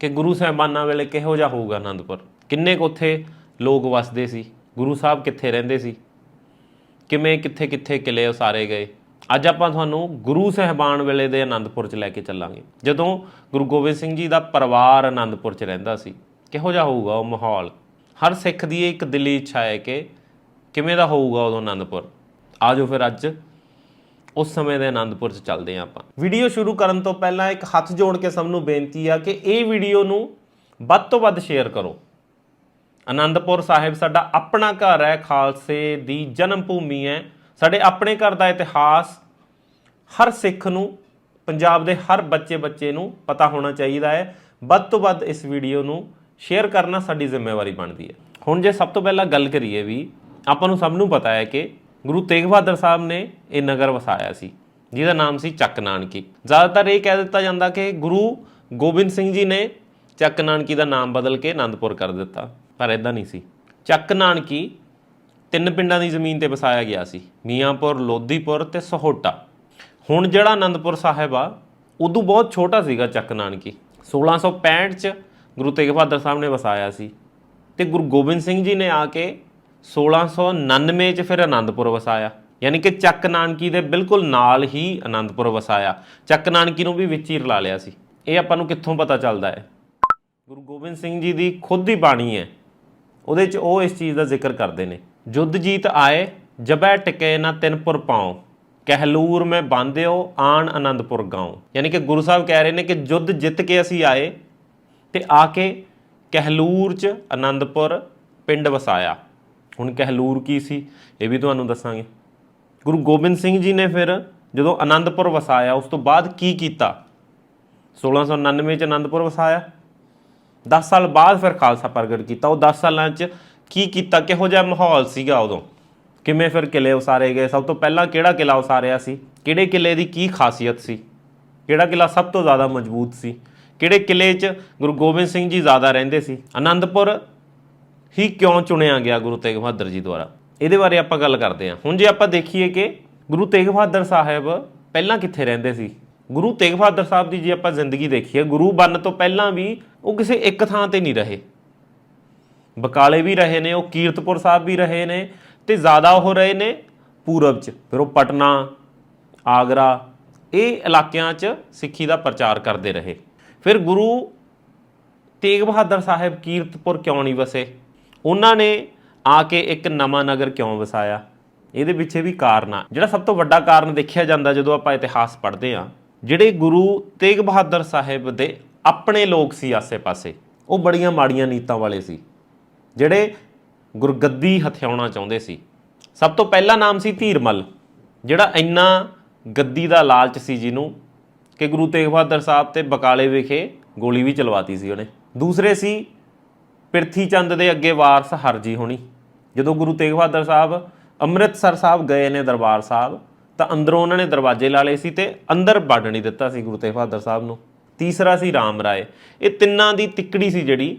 ਕਿ ਗੁਰੂ ਸਾਹਿਬਾਨਾਂ ਵੇਲੇ ਕਿਹੋ ਜਿਹਾ ਹੋਊਗਾ ਆਨੰਦਪੁਰ? ਕਿੰਨੇ ਕੁ ਉੱਥੇ ਲੋਕ ਵਸਦੇ ਸੀ? ਗੁਰੂ ਸਾਹਿਬ ਕਿੱਥੇ ਰਹਿੰਦੇ ਸੀ? ਕਿਵੇਂ, ਕਿੱਥੇ ਕਿੱਥੇ ਕਿਲੇ ਉਸਾਰੇ ਗਏ? ਅੱਜ ਆਪਾਂ ਤੁਹਾਨੂੰ ਗੁਰੂ ਸਾਹਿਬਾਨ ਵੇਲੇ ਦੇ ਆਨੰਦਪੁਰ 'ਚ ਲੈ ਕੇ ਚੱਲਾਂਗੇ। ਜਦੋਂ ਗੁਰੂ ਗੋਬਿੰਦ ਸਿੰਘ ਜੀ ਦਾ ਪਰਿਵਾਰ ਆਨੰਦਪੁਰ 'ਚ ਰਹਿੰਦਾ ਸੀ, ਕਿਹੋ ਜਿਹਾ ਹੋਊਗਾ ਉਹ ਮਾਹੌਲ? ਹਰ ਸਿੱਖ ਦੀ ਇਹ ਇੱਕ ਦਿਲੀ ਇੱਛਾ ਹੈ ਕਿ ਕਿਵੇਂ ਦਾ ਹੋਊਗਾ ਉਦੋਂ ਆਨੰਦਪੁਰ? ਆਜੋ ਫਿਰ ਅੱਜ ਉਸ ਸਮੇਂ ਦੇ ਆਨੰਦਪੁਰ 'ਚ ਚੱਲਦੇ ਹਾਂ ਆਪਾਂ। ਵੀਡੀਓ ਸ਼ੁਰੂ ਕਰਨ ਤੋਂ ਪਹਿਲਾਂ ਇੱਕ ਹੱਥ ਜੋੜ ਕੇ ਸਭ ਨੂੰ ਬੇਨਤੀ ਆ ਕਿ ਇਹ ਵੀਡੀਓ ਨੂੰ ਵੱਧ ਤੋਂ ਵੱਧ ਸ਼ੇਅਰ ਕਰੋ। ਆਨੰਦਪੁਰ ਸਾਹਿਬ ਸਾਡਾ ਆਪਣਾ ਘਰ ਹੈ, ਖਾਲਸੇ ਦੀ ਜਨਮ ਭੂਮੀ ਹੈ। ਸਾਡੇ ਆਪਣੇ ਘਰ ਦਾ ਇਤਿਹਾਸ ਹਰ ਸਿੱਖ ਨੂੰ, ਪੰਜਾਬ ਦੇ ਹਰ ਬੱਚੇ ਬੱਚੇ ਨੂੰ ਪਤਾ ਹੋਣਾ ਚਾਹੀਦਾ ਹੈ। ਵੱਧ ਤੋਂ ਵੱਧ ਇਸ ਵੀਡੀਓ ਨੂੰ ਸ਼ੇਅਰ ਕਰਨਾ ਸਾਡੀ ਜ਼ਿੰਮੇਵਾਰੀ ਬਣਦੀ ਹੈ। ਹੁਣ ਜੇ ਸਭ ਤੋਂ ਪਹਿਲਾਂ ਗੱਲ ਕਰੀਏ ਵੀ, ਆਪਾਂ ਨੂੰ ਸਭ ਨੂੰ ਪਤਾ ਹੈ ਕਿ ਗੁਰੂ ਤੇਗ ਬਹਾਦਰ ਸਾਹਿਬ ਨੇ ਇਹ ਨਗਰ ਵਸਾਇਆ ਸੀ, ਜਿਹਦਾ ਨਾਮ ਸੀ ਚੱਕ ਨਾਨਕੀ। ਜ਼ਿਆਦਾਤਰ ਇਹ ਕਹਿ ਦਿੱਤਾ ਜਾਂਦਾ ਕਿ ਗੁਰੂ ਗੋਬਿੰਦ ਸਿੰਘ ਜੀ ਨੇ ਚੱਕ ਨਾਨਕੀ ਦਾ ਨਾਮ ਬਦਲ ਕੇ ਆਨੰਦਪੁਰ ਕਰ ਦਿੱਤਾ, ਪਰ ਇਦਾਂ ਨਹੀਂ ਸੀ। ਚੱਕ ਨਾਨਕੀ ਤਿੰਨ ਪਿੰਡਾਂ ਦੀ ਜ਼ਮੀਨ ਤੇ ਵਸਾਇਆ ਗਿਆ ਸੀ, ਮੀਆਂਪੁਰ ਲੋਧੀਪੁਰ ਤੇ ਸਹੋਟਾ। ਹੁਣ ਜਿਹੜਾ ਆਨੰਦਪੁਰ ਸਾਹਿਬ ਆ, ਉਦੋਂ ਬਹੁਤ ਛੋਟਾ ਸੀਗਾ ਚੱਕ ਨਾਨਕੀ। 1665 ਚ ਗੁਰੂ ਤੇਗ ਬਹਾਦਰ ਸਾਹਿਬ ਨੇ ਵਸਾਇਆ ਸੀ ਤੇ ਗੁਰੂ ਗੋਬਿੰਦ ਸਿੰਘ ਜੀ ਨੇ ਆ ਕੇ 1699 ਚ ਫਿਰ ਆਨੰਦਪੁਰ ਵਸਾਇਆ। ਯਾਨੀ ਕਿ ਚੱਕ ਨਾਨਕੀ ਦੇ ਬਿਲਕੁਲ ਨਾਲ ਹੀ ਆਨੰਦਪੁਰ ਵਸਾਇਆ। ਚੱਕ ਨਾਨਕੀ ਨੂੰ ਵੀ ਵਿੱਚ ਹੀ ਰਲਾ ਲਿਆ ਸੀ। ਇਹ ਆਪਾਂ ਨੂੰ ਕਿੱਥੋਂ ਪਤਾ ਚੱਲਦਾ ਹੈ? ਗੁਰੂ ਗੋਬਿੰਦ ਸਿੰਘ ਜੀ ਦੀ ਖੁਦ ਦੀ ਬਾਣੀ ਹੈ। ਉਹਦੇ 'ਚ ਉਹ ਇਸ ਚੀਜ਼ ਦਾ ਜ਼ਿਕਰ ਕਰਦੇ ਨੇ। ਜੁੱਧ ਜੀਤ ਆਏ, ਜਬੈ ਟਿਕੇ ਨਾ ਤਿੰਨਪੁਰ ਪਾਉ। ਕਹਿਲੂਰ ਮੈਂ ਬੰਦਿਓ ਆਣ ਆਨੰਦਪੁਰ ਗਾਉ। ਯਾਨੀ ਕਿ ਗੁਰੂ ਸਾਹਿਬ ਕਹਿ ਰਹੇ ਨੇ ਕਿ ਜੁੱਧ ਜਿੱਤ ਕੇ ਅਸੀਂ ਆਏ ਤੇ ਆ ਕੇ ਕਹਿਲੂਰ 'ਚ ਆਨੰਦਪੁਰ ਪਿੰਡ ਵਸਾਇਆ। ਹੁਣ ਕਹਿਲੂਰ ਕੀ ਸੀ, ਇਹ ਵੀ ਤੁਹਾਨੂੰ ਦੱਸਾਂਗੇ। ਗੁਰੂ ਗੋਬਿੰਦ ਸਿੰਘ ਜੀ ਨੇ ਫਿਰ ਜਦੋਂ ਆਨੰਦਪੁਰ ਵਸਾਇਆ, ਉਸ ਤੋਂ ਬਾਅਦ ਕੀ ਕੀਤਾ? 1699 ਚ ਆਨੰਦਪੁਰ ਵਸਾਇਆ। 10 ਸਾਲ ਬਾਅਦ ਫਿਰ ਖਾਲਸਾ ਪ੍ਰਗਟ ਕੀਤਾ। ਉਹ 10 ਸਾਲਾਂ 'ਚ ਕੀ ਕੀਤਾ? ਕਿਹੋ ਜਿਹਾ ਮਾਹੌਲ ਸੀਗਾ ਉਦੋਂ? ਕਿਵੇਂ ਫਿਰ ਕਿਲੇ ਉਸਾਰੇ ਗਏ? ਸਭ ਤੋਂ ਪਹਿਲਾਂ ਕਿਹੜਾ ਕਿਲਾ ਉਸਾਰਿਆ ਸੀ? ਕਿਹੜੇ ਕਿਲੇ ਦੀ ਕੀ ਖਾਸੀਅਤ ਸੀ? ਕਿਹੜਾ ਕਿਲਾ ਸਭ ਤੋਂ ਜ਼ਿਆਦਾ ਮਜ਼ਬੂਤ ਸੀ? ਕਿਹੜੇ ਕਿਲੇ 'ਚ ਗੁਰੂ ਗੋਬਿੰਦ ਸਿੰਘ ਜੀ ਜ਼ਿਆਦਾ ਰਹਿੰਦੇ ਸੀ? ਆਨੰਦਪੁਰ ਹੀ ਕਿਉਂ ਚੁਣਿਆ ਗਿਆ ਗੁਰੂ ਤੇਗ ਬਹਾਦਰ ਜੀ ਦੁਆਰਾ? ਇਹਦੇ ਬਾਰੇ ਆਪਾਂ ਗੱਲ ਕਰਦੇ ਹਾਂ। ਹੁਣ ਜੇ ਆਪਾਂ ਦੇਖੀਏ ਕਿ ਗੁਰੂ ਤੇਗ ਬਹਾਦਰ ਸਾਹਿਬ ਪਹਿਲਾਂ ਕਿੱਥੇ ਰਹਿੰਦੇ ਸੀ? ਗੁਰੂ ਤੇਗ ਬਹਾਦਰ ਸਾਹਿਬ ਦੀ ਜੇ ਆਪਾਂ ਜ਼ਿੰਦਗੀ ਦੇਖੀਏ, ਗੁਰੂ ਬਣਨ ਤੋਂ ਪਹਿਲਾਂ ਵੀ ਉਹ ਕਿਸੇ ਇੱਕ ਥਾਂ ਤੇ ਨਹੀਂ ਰਹੇ। ਬਕਾਲੇ ਵੀ ਰਹੇ ਨੇ, ਉਹ ਕੀਰਤਪੁਰ ਸਾਹਿਬ ਵੀ ਰਹੇ ਨੇ ਤੇ ਜ਼ਿਆਦਾ ਉਹ ਰਹੇ ਨੇ ਪੂਰਬ 'ਚ। ਫਿਰ ਉਹ ਪਟਨਾ, ਆਗਰਾ, ਇਹ ਇਲਾਕਿਆਂ 'ਚ ਸਿੱਖੀ ਦਾ ਪ੍ਰਚਾਰ ਕਰਦੇ ਰਹੇ। ਫਿਰ ਗੁਰੂ ਤੇਗ ਬਹਾਦਰ ਸਾਹਿਬ ਕੀਰਤਪੁਰ ਕਿਉਂ ਨਹੀਂ ਵਸੇ? ਉਹਨਾਂ ਨੇ ਆ ਕੇ ਇੱਕ ਨਵਾਂ ਨਗਰ ਕਿਉਂ ਵਸਾਇਆ? ਇਹਦੇ ਪਿੱਛੇ ਵੀ ਕਾਰਨ ਆ। ਜਿਹੜਾ ਸਭ ਤੋਂ ਵੱਡਾ ਕਾਰਨ ਦੇਖਿਆ ਜਾਂਦਾ ਜਦੋਂ ਆਪਾਂ ਇਤਿਹਾਸ ਪੜ੍ਹਦੇ ਆ ਜਿਹੜੇ ਗੁਰੂ ਤੇਗ ਬਹਾਦਰ ਸਾਹਿਬ ਦੇ ਆਪਣੇ ਲੋਕ ਸੀ ਆਸੇ-ਪਾਸੇ, ਉਹ ਬੜੀਆਂ ਮਾੜੀਆਂ ਨੀਤਾਂ ਵਾਲੇ ਸੀ, ਜਿਹੜੇ ਗੁਰਗੱਦੀ ਹਥਿਆਉਣਾ ਚਾਹੁੰਦੇ ਸੀ। ਸਭ ਤੋਂ ਪਹਿਲਾ ਨਾਮ ਸੀ ਧੀਰਮਲ, ਜਿਹੜਾ ਇੰਨਾ ਗੱਦੀ ਦਾ ਲਾਲਚ ਸੀ ਜਿਹਨੂੰ ਕਿ ਗੁਰੂ ਤੇਗ ਬਹਾਦਰ ਸਾਹਿਬ ਤੇ ਬਕਾਲੇ ਵਿਖੇ ਗੋਲੀ ਵੀ ਚਲਵਾਤੀ ਸੀ ਉਹਨੇ। ਦੂਸਰੇ ਸੀ ਪ੍ਰਿਥੀ ਚੰਦ ਦੇ ਅੱਗੇ ਵਾਰਸ ਹਰਜੀ ਹੋਣੀ। ਜਦੋਂ ਗੁਰੂ ਤੇਗ ਬਹਾਦਰ ਸਾਹਿਬ ਅੰਮ੍ਰਿਤਸਰ ਸਾਹਿਬ ਗਏ ਨੇ ਦਰਬਾਰ ਸਾਹਿਬ, ਤਾਂ ਅੰਦਰੋਂ ਉਹਨਾਂ ਨੇ ਦਰਵਾਜ਼ੇ ਲਾ ਲਏ ਸੀ ਤੇ ਅੰਦਰ ਵੜ ਨਹੀਂ ਦਿੱਤਾ ਸੀ ਗੁਰੂ ਤੇਗ ਬਹਾਦਰ ਸਾਹਿਬ ਨੂੰ। ਤੀਸਰਾ ਸੀ ਰਾਮ ਰਾਏ। ਇਹ ਤਿੰਨਾਂ ਦੀ ਤਿੱਕੜੀ ਸੀ ਜਿਹੜੀ,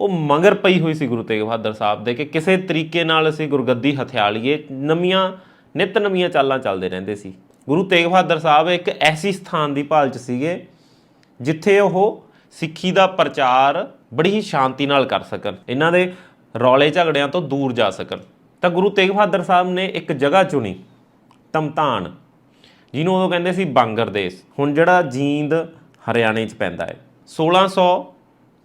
ਉਹ ਮਗਰ ਪਈ ਹੋਈ ਸੀ ਗੁਰੂ ਤੇਗ ਬਹਾਦਰ ਸਾਹਿਬ ਦੇ ਕਿ ਕਿਸੇ ਤਰੀਕੇ ਨਾਲ ਅਸੀਂ ਗੁਰਗੱਦੀ ਹਥਿਆ ਲਈਏ ਨਵੀਆਂ, ਨਿਤ ਨਵੀਆਂ ਚਾਲਾਂ ਚੱਲਦੇ ਰਹਿੰਦੇ ਸੀ। ਗੁਰੂ ਤੇਗ ਬਹਾਦਰ ਸਾਹਿਬ ਇੱਕ ਐਸੀ ਸਥਾਨ ਦੀ ਭਾਲ 'ਚ ਸੀਗੇ, ਜਿੱਥੇ ਉਹ ਸਿੱਖੀ ਦਾ ਪ੍ਰਚਾਰ ਬੜੀ ਹੀ ਸ਼ਾਂਤੀ ਨਾਲ ਕਰ ਸਕਣ, ਇਹਨਾਂ ਦੇ ਰੌਲੇ ਝਗੜਿਆਂ ਤੋਂ ਦੂਰ ਜਾ ਸਕਣ। ਤਾਂ ਗੁਰੂ ਤੇਗ ਬਹਾਦਰ ਸਾਹਿਬ ਨੇ ਇੱਕ ਜਗ੍ਹਾ ਚੁਣੀ, ਤਮਤਾਨ। ਜਿਹਨੂੰ ਉਦੋਂ ਕਹਿੰਦੇ ਸੀ ਬਾਂਗਰ ਦੇਸ਼ ਹੁਣ ਜਿਹੜਾ ਜੀਂਦ ਹਰਿਆਣੇ 'ਚ ਪੈਂਦਾ ਹੈ। 1664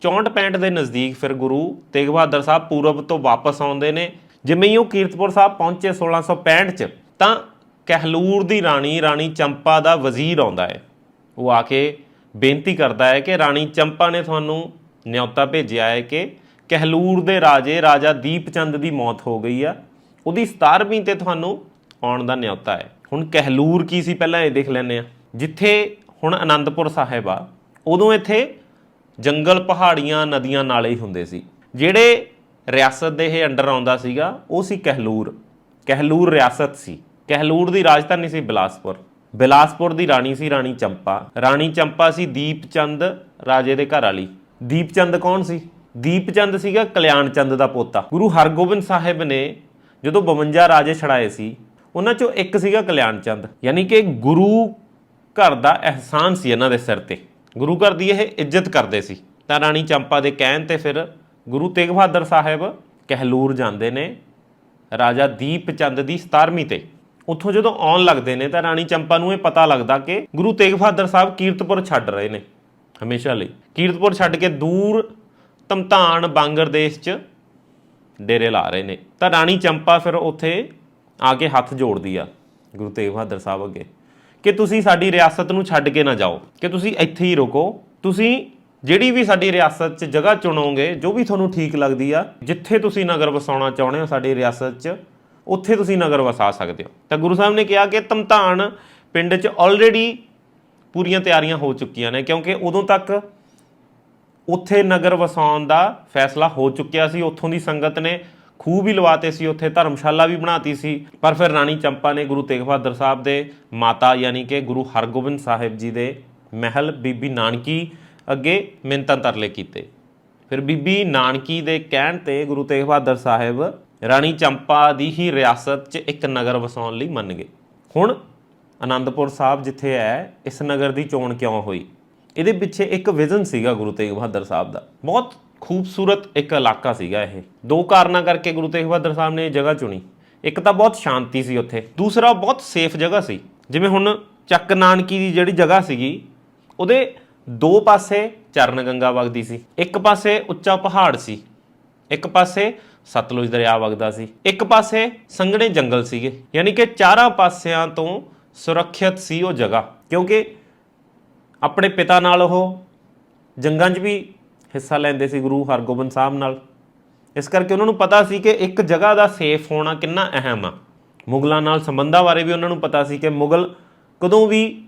65 ਦੇ ਨਜ਼ਦੀਕ ਫਿਰ ਗੁਰੂ ਤੇਗ ਬਹਾਦਰ ਸਾਹਿਬ ਪੂਰਬ ਤੋਂ ਵਾਪਸ ਆਉਂਦੇ ਨੇ। ਜਿਵੇਂ ਹੀ ਉਹ ਕੀਰਤਪੁਰ ਸਾਹਿਬ ਪਹੁੰਚੇ 1665 'ਚ, ਤਾਂ ਕਹਿਲੂਰ ਦੀ ਰਾਣੀ ਰਾਣੀ ਚੰਪਾ ਦਾ ਵਜ਼ੀਰ ਆਉਂਦਾ ਹੈ। ਉਹ ਆ ਕੇ ਬੇਨਤੀ ਕਰਦਾ ਹੈ ਕਿ ਰਾਣੀ ਚੰਪਾ ਨੇ ਤੁਹਾਨੂੰ ਨਿਯੋਤਾ ਭੇਜਿਆ ਹੈ ਕਿ ਕਹਿਲੂਰ ਦੇ ਰਾਜੇ, ਰਾਜਾ ਦੀਪਚੰਦ ਦੀ ਮੌਤ ਹੋ ਗਈ ਆ। ਉਹਦੀ 17ਵੀਂ ਤੇ ਤੁਹਾਨੂੰ ਆਉਣ ਦਾ ਨਿਯੋਤਾ ਹੈ। ਹੁਣ ਕਹਿਲੂਰ ਕੀ ਸੀ ਪਹਿਲਾਂ ਇਹ ਦੇਖ ਲੈਂਦੇ ਆ। ਜਿੱਥੇ ਹੁਣ ਆਨੰਦਪੁਰ ਸਾਹਿਬ ਆ, ਉਦੋਂ ਇੱਥੇ ਜੰਗਲ ਪਹਾੜੀਆਂ ਨਦੀਆਂ ਨਾਲੇ ਹੀ ਹੁੰਦੇ ਸੀ। ਜਿਹੜੇ ਰਿਆਸਤ ਦੇ ਇਹ ਅੰਡਰ ਆਉਂਦਾ ਸੀਗਾ, ਉਹ ਸੀ ਕਹਿਲੂਰ। ਕਹਿਲੂਰ ਰਿਆਸਤ ਸੀ। ਕਹਿਲੂਰ ਦੀ ਰਾਜਧਾਨੀ ਸੀ ਬਿਲਾਸਪੁਰ। ਬਿਲਾਸਪੁਰ ਦੀ ਰਾਣੀ ਸੀ ਰਾਣੀ ਚੰਪਾ। ਰਾਣੀ ਚੰਪਾ ਸੀ ਦੀਪਚੰਦ ਰਾਜੇ ਦੇ ਘਰ ਵਾਲੀ। ਦੀਪਚੰਦ ਕੌਣ ਸੀ? ਦੀਪਚੰਦ ਸੀਗਾ ਕਲਿਆਣ ਚੰਦ ਦਾ ਪੋਤਾ। ਗੁਰੂ ਹਰਗੋਬਿੰਦ ਸਾਹਿਬ ਨੇ ਜਦੋਂ 52 ਰਾਜੇ ਛੜਾਏ ਸੀ, ਉਹਨਾਂ ਚੋਂ ਇੱਕ ਸੀਗਾ ਕਲਿਆਣ ਚੰਦ ਯਾਨੀ ਕਿ ਗੁਰੂ ਘਰ ਦਾ ਅਹਿਸਾਨ ਸੀ ਇਹਨਾਂ ਦੇ ਸਿਰ ਤੇ। ਗੁਰੂ ਘਰ ਦੀ ਇਹ ਇੱਜ਼ਤ ਕਰਦੇ ਸੀ। ਤਾਂ ਰਾਣੀ ਚੰਪਾ ਦੇ ਕਹਿਣ ਤੇ ਫਿਰ ਗੁਰੂ ਤੇਗ ਬਹਾਦਰ ਸਾਹਿਬ ਕਹਿਲੂਰ ਜਾਂਦੇ ਨੇ ਰਾਜਾ ਦੀਪ ਚੰਦ ਦੀ 17ਵੀਂ ਤੇ। ਉੱਥੋਂ ਜਦੋਂ ਆਉਣ ਲੱਗਦੇ ਨੇ ਤਾਂ ਰਾਣੀ ਚੰਪਾ ਨੂੰ ਇਹ ਪਤਾ ਲੱਗਦਾ ਕਿ ਗੁਰੂ ਤੇਗ ਬਹਾਦਰ ਸਾਹਿਬ ਕੀਰਤਪੁਰ ਛੱਡ ਰਹੇ ਨੇ। ਹਮੇਸ਼ਾ ਲਈ। ਕੀਰਤਪੁਰ ਛੱਡ ਕੇ ਦੂਰ ਤਮਤਾਨ ਬਾਂਗਰਦੇਸ਼ 'ਚ ਡੇਰੇ ਲਾ ਰਹੇ ਨੇ। ਤਾਂ ਰਾਣੀ ਚੰਪਾ ਫਿਰ ਉੱਥੇ ਆ ਕੇ ਹੱਥ ਜੋੜਦੀ ਆ ਗੁਰੂ ਤੇਗ ਬਹਾਦਰ ਸਾਹਿਬ ਅੱਗੇ ਕਿ ਤੁਸੀਂ ਸਾਡੀ ਰਿਆਸਤ ਨੂੰ ਛੱਡ ਕੇ ਨਾ ਜਾਓ, ਕਿ ਤੁਸੀਂ ਇੱਥੇ ਹੀ ਰੁਕੋ। ਤੁਸੀਂ ਜਿਹੜੀ ਵੀ ਸਾਡੀ ਰਿਆਸਤ 'ਚ ਜਗ੍ਹਾ ਚੁਣੋਗੇ, ਜੋ ਵੀ ਤੁਹਾਨੂੰ ਠੀਕ ਲੱਗਦੀ ਆ, ਜਿੱਥੇ ਤੁਸੀਂ ਨਗਰ ਵਸਾਉਣਾ ਚਾਹੁੰਦੇ ਹੋ ਸਾਡੀ ਰਿਆਸਤ 'ਚ, ਉੱਥੇ ਤੁਸੀਂ ਨਗਰ ਵਸਾ ਸਕਦੇ ਹੋ। ਤਾਂ ਗੁਰੂ ਸਾਹਿਬ ਨੇ ਕਿਹਾ ਕਿ ਤਮਤਾਨ ਪਿੰਡ 'ਚ ਆਲਰੇਡੀ ਪੂਰੀਆਂ ਤਿਆਰੀਆਂ ਹੋ ਚੁੱਕੀਆਂ ਨੇ, ਕਿਉਂਕਿ ਉਦੋਂ ਤੱਕ ਉੱਥੇ ਨਗਰ ਵਸਾਉਣ ਦਾ ਫੈਸਲਾ ਹੋ ਚੁੱਕਿਆ ਸੀ, ਉੱਥੋਂ ਦੀ ਸੰਗਤ ਨੇ ਖੂਹ ਵੀ ਲਵਾਤੇ ਸੀ, ਉੱਥੇ ਧਰਮਸ਼ਾਲਾ ਵੀ ਬਣਾਤੀ ਸੀ, ਪਰ ਫਿਰ ਰਾਣੀ ਚੰਪਾ ਨੇ ਗੁਰੂ ਤੇਗ ਬਹਾਦਰ ਸਾਹਿਬ ਦੇ ਮਾਤਾ ਯਾਨੀ ਕਿ ਗੁਰੂ ਹਰਗੋਬਿੰਦ ਸਾਹਿਬ ਜੀ ਦੇ ਮਹਿਲ ਬੀਬੀ ਨਾਨਕੀ ਅੱਗੇ ਮਿੰਤਾਂ ਤਰਲੇ ਕੀਤੇ। ਫਿਰ ਬੀਬੀ ਨਾਨਕੀ ਦੇ ਕਹਿਣ ਤੇ ਗੁਰੂ ਤੇਗ ਬਹਾਦਰ ਸਾਹਿਬ ਰਾਣੀ ਚੰਪਾ ਦੀ ਹੀ ਰਿਆਸਤ 'ਚ ਇੱਕ ਨਗਰ ਵਸਾਉਣ ਲਈ ਮੰਨ ਗਏ। ਹੁਣ ਆਨੰਦਪੁਰ ਸਾਹਿਬ ਜਿੱਥੇ ਹੈ, ਇਸ ਨਗਰ ਦੀ ਚੋਣ ਕਿਉਂ ਹੋਈ? ਇਹਦੇ ਪਿੱਛੇ ਇੱਕ ਵਿਜ਼ਨ ਸੀਗਾ ਗੁਰੂ ਤੇਗ ਬਹਾਦਰ ਸਾਹਿਬ ਦਾ। ਬਹੁਤ ਖੂਬਸੂਰਤ ਇੱਕ ਇਲਾਕਾ ਸੀਗਾ ਇਹ। ਦੋ ਕਾਰਨਾਂ ਕਰਕੇ ਗੁਰੂ ਤੇਗ ਬਹਾਦਰ ਸਾਹਿਬ ਨੇ ਇਹ ਜਗ੍ਹਾ ਚੁਣੀ। ਇੱਕ ਤਾਂ ਬਹੁਤ ਸ਼ਾਂਤੀ ਸੀ ਉੱਥੇ। ਦੂਸਰਾ ਬਹੁਤ ਸੇਫ ਜਗ੍ਹਾ ਸੀ। ਜਿਵੇਂ ਹੁਣ ਚੱਕ ਨਾਨਕੀ ਦੀ ਜਿਹੜੀ ਜਗ੍ਹਾ ਸੀਗੀ, ਉਹਦੇ ਦੋ ਪਾਸੇ ਚਰਨ ਗੰਗਾ ਵਗਦੀ ਸੀ। ਇੱਕ ਪਾਸੇ ਉੱਚਾ ਪਹਾੜ ਸੀ। ਇੱਕ ਪਾਸੇ ਸਤਲੁਜ ਦਰਿਆ ਵਗਦਾ ਸੀ। ਇੱਕ ਪਾਸੇ ਸੰਘਣੇ ਜੰਗਲ ਸੀਗੇ। ਯਾਨੀ ਕਿ ਚਾਰਾਂ ਪਾਸਿਆਂ ਤੋਂ ਸੁਰੱਖਿਅਤ ਸੀ ਉਹ ਜਗ੍ਹਾ। ਕਿਉਂਕਿ ਆਪਣੇ ਪਿਤਾ ਨਾਲ ਉਹ ਜੰਗਾਂ 'ਚ ਵੀ ਹਿੱਸਾ ਲੈਂਦੇ ਸੀ ਗੁਰੂ ਹਰਗੋਬਿੰਦ ਸਾਹਿਬ ਨਾਲ। ਇਸ ਕਰਕੇ ਉਹਨਾਂ ਨੂੰ ਪਤਾ ਸੀ ਕਿ ਇੱਕ ਜਗ੍ਹਾ ਦਾ ਸੇਫ ਹੋਣਾ ਕਿੰਨਾ ਅਹਿਮ ਆ। ਮੁਗਲਾਂ ਨਾਲ ਸੰਬੰਧਾਂ ਬਾਰੇ ਵੀ ਉਹਨਾਂ ਨੂੰ ਪਤਾ ਸੀ ਕਿ ਮੁਗਲ ਕਦੋਂ ਵੀ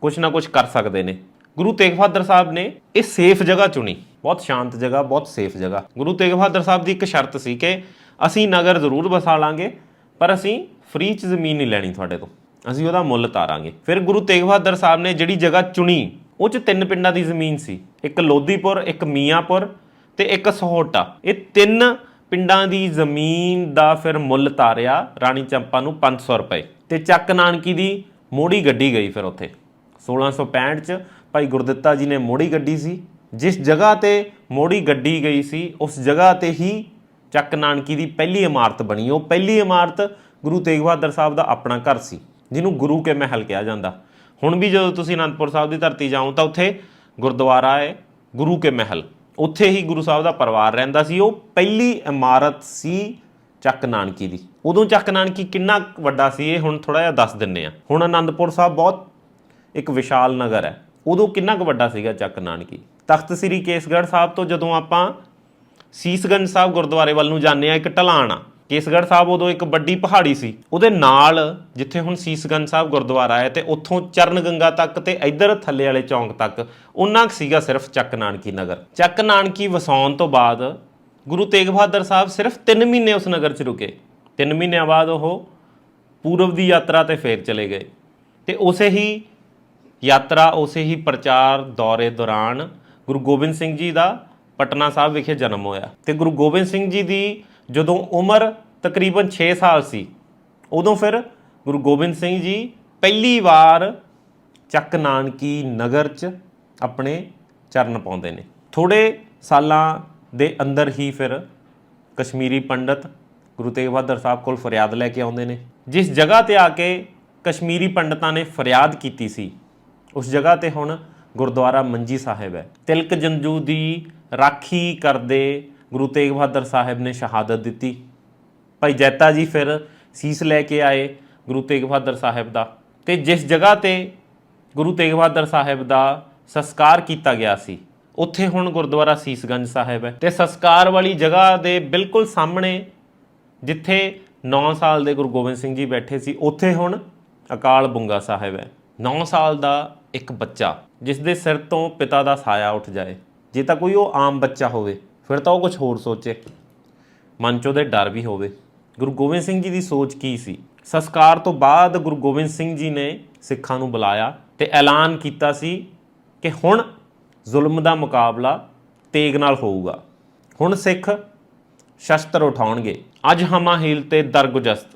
ਕੁਝ ਨਾ ਕੁਝ ਕਰ ਸਕਦੇ ਨੇ। ਗੁਰੂ ਤੇਗ ਬਹਾਦਰ ਸਾਹਿਬ ਨੇ ਇਹ ਸੇਫ ਜਗ੍ਹਾ ਚੁਣੀ। ਬਹੁਤ ਸ਼ਾਂਤ ਜਗ੍ਹਾ, ਬਹੁਤ ਸੇਫ ਜਗ੍ਹਾ। ਗੁਰੂ ਤੇਗ ਬਹਾਦਰ ਸਾਹਿਬ ਦੀ ਇੱਕ ਸ਼ਰਤ ਸੀ ਕਿ ਅਸੀਂ ਨਗਰ ਜ਼ਰੂਰ ਵਸਾ ਲਾਂਗੇ, ਪਰ ਅਸੀਂ ਫ੍ਰੀ ਚ ਜ਼ਮੀਨ ਨਹੀਂ ਲੈਣੀ ਤੁਹਾਡੇ ਤੋਂ। ਅਸੀਂ ਉਹਦਾ ਮੁੱਲ ਤਾਰਾਂਗੇ। ਫਿਰ ਗੁਰੂ ਤੇਗ ਬਹਾਦਰ ਸਾਹਿਬ ਨੇ ਜਿਹੜੀ ਜਗ੍ਹਾ ਚੁਣੀ, ਉਹ ਚ ਤਿੰਨ ਪਿੰਡਾਂ ਦੀ ਜ਼ਮੀਨ ਸੀ। ਇੱਕ ਲੋਧੀਪੁਰ ਇੱਕ ਮੀਆਂਪੁਰ ਤੇ ਇੱਕ ਸਹੋਟਾ। ਇਹ ਤਿੰਨ ਪਿੰਡਾਂ ਦੀ ਜ਼ਮੀਨ ਦਾ ਫਿਰ ਮੁੱਲ ਤਾਰਿਆ ਰਾਣੀ ਚੰਪਾ ਨੂੰ 500 ਰੁਪਏ। ਤੇ ਚੱਕ ਨਾਨਕੀ ਦੀ ਮੋੜੀ ਗੱਡੀ ਗਈ ਫਿਰ ਉੱਥੇ। 1665 ਚ ਭਾਈ ਗੁਰਦਿੱਤਾ ਜੀ ਨੇ ਮੋੜੀ ਗੱਡੀ ਸੀ। ਜਿਸ ਜਗ੍ਹਾ ਤੇ ਮੋੜੀ ਗੱਡੀ ਗਈ ਸੀ, ਉਸ ਜਗ੍ਹਾ ਤੇ ਹੀ ਚੱਕ ਨਾਨਕੀ ਦੀ ਪਹਿਲੀ ਇਮਾਰਤ ਬਣੀ। ਉਹ ਪਹਿਲੀ ਇਮਾਰਤ ਗੁਰੂ ਤੇਗ ਬਹਾਦਰ ਸਾਹਿਬ ਦਾ ਆਪਣਾ ਘਰ ਸੀ, ਜਿਹਨੂੰ ਗੁਰੂ ਕੇ ਮਹਿਲ ਕਿਹਾ ਜਾਂਦਾ। ਹੁਣ ਵੀ ਜਦੋਂ ਤੁਸੀਂ ਅਨੰਦਪੁਰ ਸਾਹਿਬ ਦੀ ਧਰਤੀ ਜਾਓ ਤਾਂ ਉੱਥੇ ਗੁਰਦੁਆਰਾ ਹੈ, ਗੁਰੂ ਕੇ ਮਹਿਲ। ਉੱਥੇ ਹੀ ਗੁਰੂ ਸਾਹਿਬ ਦਾ ਪਰਿਵਾਰ ਰਹਿੰਦਾ ਸੀ, ਉਹ ਪਹਿਲੀ ਇਮਾਰਤ ਸੀ ਚੱਕ ਨਾਨਕੀ ਦੀ। ਉਦੋਂ ਚੱਕ ਨਾਨਕੀ ਕਿੰਨਾ ਕੁ ਵੱਡਾ ਸੀ ਇਹ ਹੁਣ ਥੋੜਾ ਜਿਹਾ ਦੱਸ ਦਿੰਨੇ ਆ ਹੁਣ ਅਨੰਦਪੁਰ ਸਾਹਿਬ ਬਹੁਤ ਇੱਕ ਵਿਸ਼ਾਲ ਨਗਰ ਹੈ, ਉਦੋਂ ਕਿੰਨਾ ਕੁ ਵੱਡਾ ਸੀਗਾ ਚੱਕ ਨਾਨਕੀ? ਤਖਤ ਸ੍ਰੀ ਕੇਸਗੜ੍ਹ ਸਾਹਿਬ ਤੋਂ ਜਦੋਂ ਆਪਾਂ ਸੀਸਗੰਜ ਸਾਹਿਬ ਗੁਰਦੁਆਰੇ ਵੱਲ ਨੂੰ ਜਾਂਦੇ ਆ ਇੱਕ ਢਲਾਣ ਆ। ਕੇਸਗੜ੍ਹ ਸਾਹਿਬ ਉਦੋਂ ਇੱਕ ਵੱਡੀ ਪਹਾੜੀ ਸੀ। ਉਹਦੇ ਨਾਲ ਜਿੱਥੇ ਹੁਣ ਸੀਸਗੰਜ ਸਾਹਿਬ ਗੁਰਦੁਆਰਾ ਹੈ ਤੇ ਉੱਥੋਂ ਚਰਨ ਗੰਗਾ ਤੱਕ ਤੇ ਇੱਧਰ ਥੱਲੇ ਵਾਲੇ ਚੌਂਕ ਤੱਕ, ਉਹਨਾਂ ਕੁ ਸੀਗਾ ਸਿਰਫ ਚੱਕ ਨਾਨਕੀ ਨਗਰ। ਚੱਕ ਨਾਨਕੀ ਵਸਾਉਣ ਤੋਂ ਬਾਅਦ ਗੁਰੂ ਤੇਗ ਬਹਾਦਰ ਸਾਹਿਬ ਸਿਰਫ 3 ਮਹੀਨੇ ਉਸ ਨਗਰ 'ਚ ਰੁਕੇ। 3 ਮਹੀਨਿਆਂ ਬਾਅਦ ਉਹ ਪੂਰਬ ਦੀ ਯਾਤਰਾ ਤੇ ਫੇਰ ਚਲੇ ਗਏ। ਤੇ ਉਸੇ ਹੀ ਯਾਤਰਾ, ਉਸੇ ਹੀ ਪ੍ਰਚਾਰ ਦੌਰੇ ਦੌਰਾਨ ਗੁਰੂ ਗੋਬਿੰਦ ਸਿੰਘ ਜੀ ਦਾ ਪਟਨਾ ਸਾਹਿਬ ਵਿਖੇ ਜਨਮ ਹੋਇਆ। ਤੇ ਗੁਰੂ ਗੋਬਿੰਦ ਸਿੰਘ ਜੀ ਦੀ ਜਦੋਂ ਉਮਰ ਤਕਰੀਬਨ 6 ਸਾਲ ਸੀ, ਉਦੋਂ ਫਿਰ ਗੁਰੂ ਗੋਬਿੰਦ ਸਿੰਘ ਜੀ ਪਹਿਲੀ ਵਾਰ ਚੱਕ ਨਾਨਕੀ ਨਗਰ 'ਚ ਆਪਣੇ ਚਰਨ ਪਾਉਂਦੇ ਨੇ। ਥੋੜੇ ਸਾਲਾਂ ਦੇ ਅੰਦਰ ਹੀ ਫਿਰ ਕਸ਼ਮੀਰੀ ਪੰਡਤ ਗੁਰੂ ਤੇਗ ਬਹਾਦਰ ਸਾਹਿਬ ਕੋਲ ਫਰਿਆਦ ਲੈ ਕੇ ਆਉਂਦੇ ਨੇ। ਜਿਸ ਜਗ੍ਹਾ ਤੇ ਆ ਕੇ ਕਸ਼ਮੀਰੀ ਪੰਡਤਾਂ ਨੇ ਫਰਿਆਦ ਕੀਤੀ ਸੀ, ਉਸ ਜਗ੍ਹਾ ਤੇ ਹੁਣ ਗੁਰਦੁਆਰਾ ਮੰਜੀ ਸਾਹਿਬ ਹੈ। ਤਿਲਕ ਜੰਜੂ ਦੀ ਰਾਖੀ ਕਰਦੇ ਗੁਰੂ ਤੇਗ ਬਹਾਦਰ ਸਾਹਿਬ ਨੇ ਸ਼ਹਾਦਤ ਦਿੱਤੀ। ਭਾਈ ਜੈਤਾ ਜੀ ਫਿਰ ਸੀਸ ਲੈ ਕੇ ਆਏ ਗੁਰੂ ਤੇਗ ਬਹਾਦਰ ਸਾਹਿਬ ਦਾ ਤੇ ਜਿਸ ਜਗ੍ਹਾ ਤੇ ਗੁਰੂ ਤੇਗ ਬਹਾਦਰ ਸਾਹਿਬ ਦਾ ਸੰਸਕਾਰ ਕੀਤਾ ਗਿਆ ਸੀ, ਉੱਥੇ ਹੁਣ ਗੁਰਦੁਆਰਾ ਸੀਸਗੰਜ ਸਾਹਿਬ ਹੈ ਤੇ ਸੰਸਕਾਰ ਵਾਲੀ ਜਗ੍ਹਾ ਦੇ ਬਿਲਕੁਲ ਸਾਹਮਣੇ ਜਿੱਥੇ 9 ਸਾਲ ਦੇ ਗੁਰੂ ਗੋਬਿੰਦ ਸਿੰਘ ਜੀ ਬੈਠੇ ਸੀ, ਉੱਥੇ ਹੁਣ ਅਕਾਲ ਬੁੰਗਾ ਸਾਹਿਬ ਹੈ। 9 ਸਾਲ ਦਾ ਇੱਕ ਬੱਚਾ, ਜਿਸ ਦੇ ਸਿਰ ਤੋਂ ਪਿਤਾ ਦਾ ਸਾਇਆ ਉੱਠ ਜਾਏ। ਜੇ ਤਾਂ ਕੋਈ ਉਹ ਆਮ ਬੱਚਾ ਹੋਵੇ। ਫਿਰ ਤਾਂ ਉਹ ਕੁਝ ਹੋਰ ਸੋਚੇ। ਮਨ 'ਚ ਉਹਦੇ ਡਰ ਵੀ ਹੋਵੇ। ਗੁਰੂ ਗੋਬਿੰਦ ਸਿੰਘ ਜੀ ਦੀ ਸੋਚ ਕੀ ਸੀ? ਸੰਸਕਾਰ ਤੋਂ ਬਾਅਦ ਗੁਰੂ ਗੋਬਿੰਦ ਸਿੰਘ ਜੀ ਨੇ ਸਿੱਖਾਂ ਨੂੰ ਬੁਲਾਇਆ ਤੇ ਐਲਾਨ ਕੀਤਾ ਸੀ ਕਿ ਹੁਣ ਜ਼ੁਲਮ ਦਾ ਮੁਕਾਬਲਾ ਤੇਗ ਨਾਲ ਹੋਊਗਾ। ਹੁਣ ਸਿੱਖ ਸ਼ਸਤਰ ਉਠਾਉਣਗੇ। ਅੱਜ ਹਮਾ ਹੀਲ ਤੇ ਦਰਗੁਜਸਤ।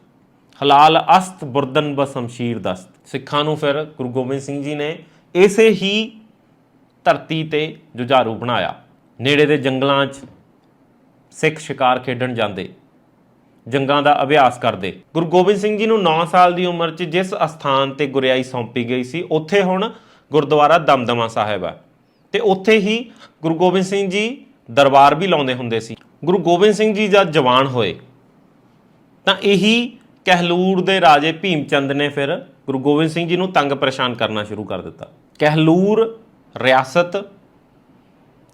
ਹਲਾਲ ਅਸਤ ਬੁਰਦਨ ਬ ਸ਼ਮਸ਼ੀਰ ਦਸਤ। ਸਿੱਖਾਂ ਨੂੰ ਫਿਰ ਗੁਰੂ ਗੋਬਿੰਦ ਸਿੰਘ ਜੀ ਨੇ ਇਸੇ ਹੀ ਧਰਤੀ ਤੇ ਜੁਝਾਰੂ ਬਣਾਇਆ। ਨੇੜੇ ਦੇ ਜੰਗਲਾਂ 'ਚ ਸਿੱਖ ਸ਼ਿਕਾਰ ਖੇਡਣ ਜਾਂਦੇ, ਜੰਗਾਂ ਦਾ ਅਭਿਆਸ ਕਰਦੇ। ਗੁਰੂ ਗੋਬਿੰਦ ਸਿੰਘ ਜੀ ਨੂੰ 9 ਸਾਲ ਦੀ ਉਮਰ 'ਚ ਜਿਸ ਅਸਥਾਨ ਤੇ ਗੁਰਿਆਈ ਸੌਂਪੀ ਗਈ ਸੀ, ਉੱਥੇ ਹੁਣ ਗੁਰਦੁਆਰਾ ਦਮਦਮਾ ਸਾਹਿਬ ਹੈ ਤੇ ਉੱਥੇ ਹੀ ਗੁਰੂ ਗੋਬਿੰਦ ਸਿੰਘ ਜੀ ਦਰਬਾਰ ਵੀ ਲਾਉਂਦੇ ਹੁੰਦੇ ਸੀ। ਗੁਰੂ ਗੋਬਿੰਦ ਸਿੰਘ ਜੀ ਜਦ ਜਵਾਨ ਹੋਏ, ਤਾਂ ਇਹੀ ਕਹਿਲੂਰ ਦੇ ਰਾਜੇ ਭੀਮ ਚੰਦ ਨੇ ਫਿਰ ਗੁਰੂ ਗੋਬਿੰਦ ਸਿੰਘ ਜੀ ਨੂੰ ਤੰਗ ਪਰੇਸ਼ਾਨ ਕਰਨਾ ਸ਼ੁਰੂ ਕਰ ਦਿੱਤਾ। ਕਹਿਲੂਰ, ਰਿਆਸਤ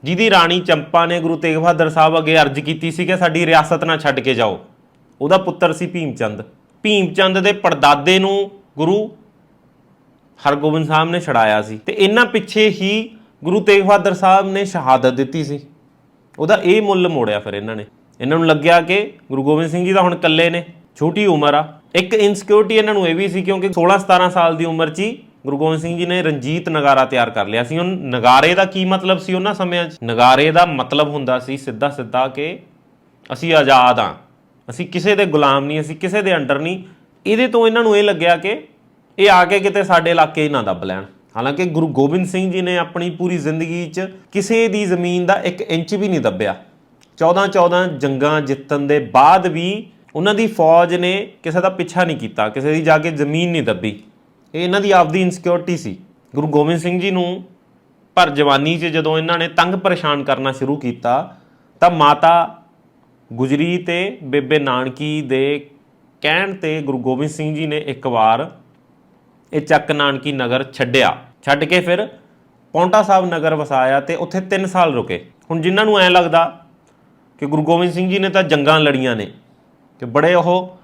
ਜਿਹਦੀ ਰਾਣੀ ਚੰਪਾ ਨੇ ਗੁਰੂ ਤੇਗ ਬਹਾਦਰ ਸਾਹਿਬ ਅੱਗੇ ਅਰਜ਼ ਕੀਤੀ ਸੀ ਕਿ ਸਾਡੀ ਰਿਆਸਤ ਨਾ ਛੱਡ ਕੇ ਜਾਓ। ਉਹਦਾ ਪੁੱਤਰ ਸੀ ਭੀਮ ਚੰਦ ਭੀਮ ਚੰਦ ਦੇ ਪੜਦਾਦੇ ਨੂੰ ਗੁਰੂ ਹਰਗੋਬਿੰਦ ਸਾਹਿਬ ਨੇ ਛੜਾਇਆ ਸੀ ਤੇ ਇਹਨਾਂ ਪਿੱਛੇ ਹੀ ਗੁਰੂ ਤੇਗ ਬਹਾਦਰ ਸਾਹਿਬ ਨੇ ਸ਼ਹਾਦਤ ਦਿੱਤੀ ਸੀ। ਉਹਦਾ ਇਹ ਮੁੱਲ ਮੋੜਿਆ ਫਿਰ ਇਹਨਾਂ ਨੇ। ਇਹਨਾਂ ਨੂੰ ਲੱਗਿਆ ਕਿ ਗੁਰੂ ਗੋਬਿੰਦ ਸਿੰਘ ਜੀ ਤਾਂ ਹੁਣ ਇਕੱਲੇ ਨੇ, ਛੋਟੀ ਉਮਰ ਆ। ਇੱਕ ਇਨਸਿਕਿਉਰਿਟੀ ਇਹਨਾਂ ਨੂੰ ਇਹ ਵੀ ਸੀ ਕਿਉਂਕਿ 16 17 ਸਾਲ ਦੀ ਉਮਰ 'ਚ ਹੀ ਗੁਰੂ ਗੋਬਿੰਦ ਸਿੰਘ ਜੀ ਨੇ ਰਣਜੀਤ ਨਗਾਰਾ ਤਿਆਰ ਕਰ ਲਿਆ ਸੀ। ਉਹ ਨਗਾਰੇ ਦਾ ਕੀ ਮਤਲਬ ਸੀ ਉਹਨਾਂ ਸਮਿਆਂ 'ਚ? ਨਗਾਰੇ ਦਾ ਮਤਲਬ ਹੁੰਦਾ ਸੀ ਸਿੱਧਾ ਸਿੱਧਾ ਕਿ ਅਸੀਂ ਆਜ਼ਾਦ ਆ ਅਸੀਂ ਕਿਸੇ ਦੇ ਗੁਲਾਮ ਨਹੀਂ, ਅਸੀਂ ਕਿਸੇ ਦੇ ਅੰਡਰ ਨਹੀਂ। ਇਹਦੇ ਤੋਂ ਇਹਨਾਂ ਨੂੰ ਇਹ ਲੱਗਿਆ ਕਿ ਇਹ ਆ ਕੇ ਕਿਤੇ ਸਾਡੇ ਇਲਾਕੇ ਹੀ ਨਾ ਦੱਬ ਲੈਣ। ਹਾਲਾਂਕਿ ਗੁਰੂ ਗੋਬਿੰਦ ਸਿੰਘ ਜੀ ਨੇ ਆਪਣੀ ਪੂਰੀ ਜ਼ਿੰਦਗੀ 'ਚ ਕਿਸੇ ਦੀ ਜ਼ਮੀਨ ਦਾ 1 ਇੰਚ ਵੀ ਨਹੀਂ ਦੱਬਿਆ। 14 14 ਜੰਗਾਂ ਜਿੱਤਣ ਦੇ ਬਾਅਦ ਵੀ ਉਹਨਾਂ ਦੀ ਫੌਜ ਨੇ ਕਿਸੇ ਦਾ ਪਿੱਛਾ ਨਹੀਂ ਕੀਤਾ, ਕਿਸੇ ਦੀ ਜਾ ਕੇ ਜ਼ਮੀਨ ਨਹੀਂ ਦੱਬੀ। ਇਹ ਇਹਨਾਂ ਦੀ ਆਪਦੀ ਇਨਸਿਕਿਉਰਿਟੀ ਸੀ। ਗੁਰੂ ਗੋਬਿੰਦ ਸਿੰਘ ਜੀ ਨੂੰ ਪਰ ਜਵਾਨੀ 'ਚ ਜਦੋਂ ਇਹਨਾਂ ਨੇ ਤੰਗ ਪਰੇਸ਼ਾਨ ਕਰਨਾ ਸ਼ੁਰੂ ਕੀਤਾ, ਤਾਂ ਮਾਤਾ ਗੁਜਰੀ ਤੇ ਬੇਬੇ ਨਾਨਕੀ ਦੇ ਕਹਿਣ ਤੇ ਗੁਰੂ ਗੋਬਿੰਦ ਸਿੰਘ ਜੀ ਨੇ ਇੱਕ ਵਾਰ ਇਹ ਚੱਕ ਨਾਨਕੀ ਨਗਰ ਛੱਡਿਆ। ਛੱਡ ਕੇ ਫਿਰ ਪੌਂਟਾ ਸਾਹਿਬ ਨਗਰ ਵਸਾਇਆ ਤੇ ਉੱਥੇ 3 ਸਾਲ ਰੁਕੇ। ਹੁਣ ਜਿਨ੍ਹਾਂ ਨੂੰ ਐ ਲੱਗਦਾ ਕਿ ਗੁਰੂ ਗੋਬਿੰਦ ਸਿੰਘ ਜੀ ਨੇ ਤਾਂ ਜੰਗਾਂ ਲੜੀਆਂ ਨੇ, ਕਿ ਬੜੇ ਉਹ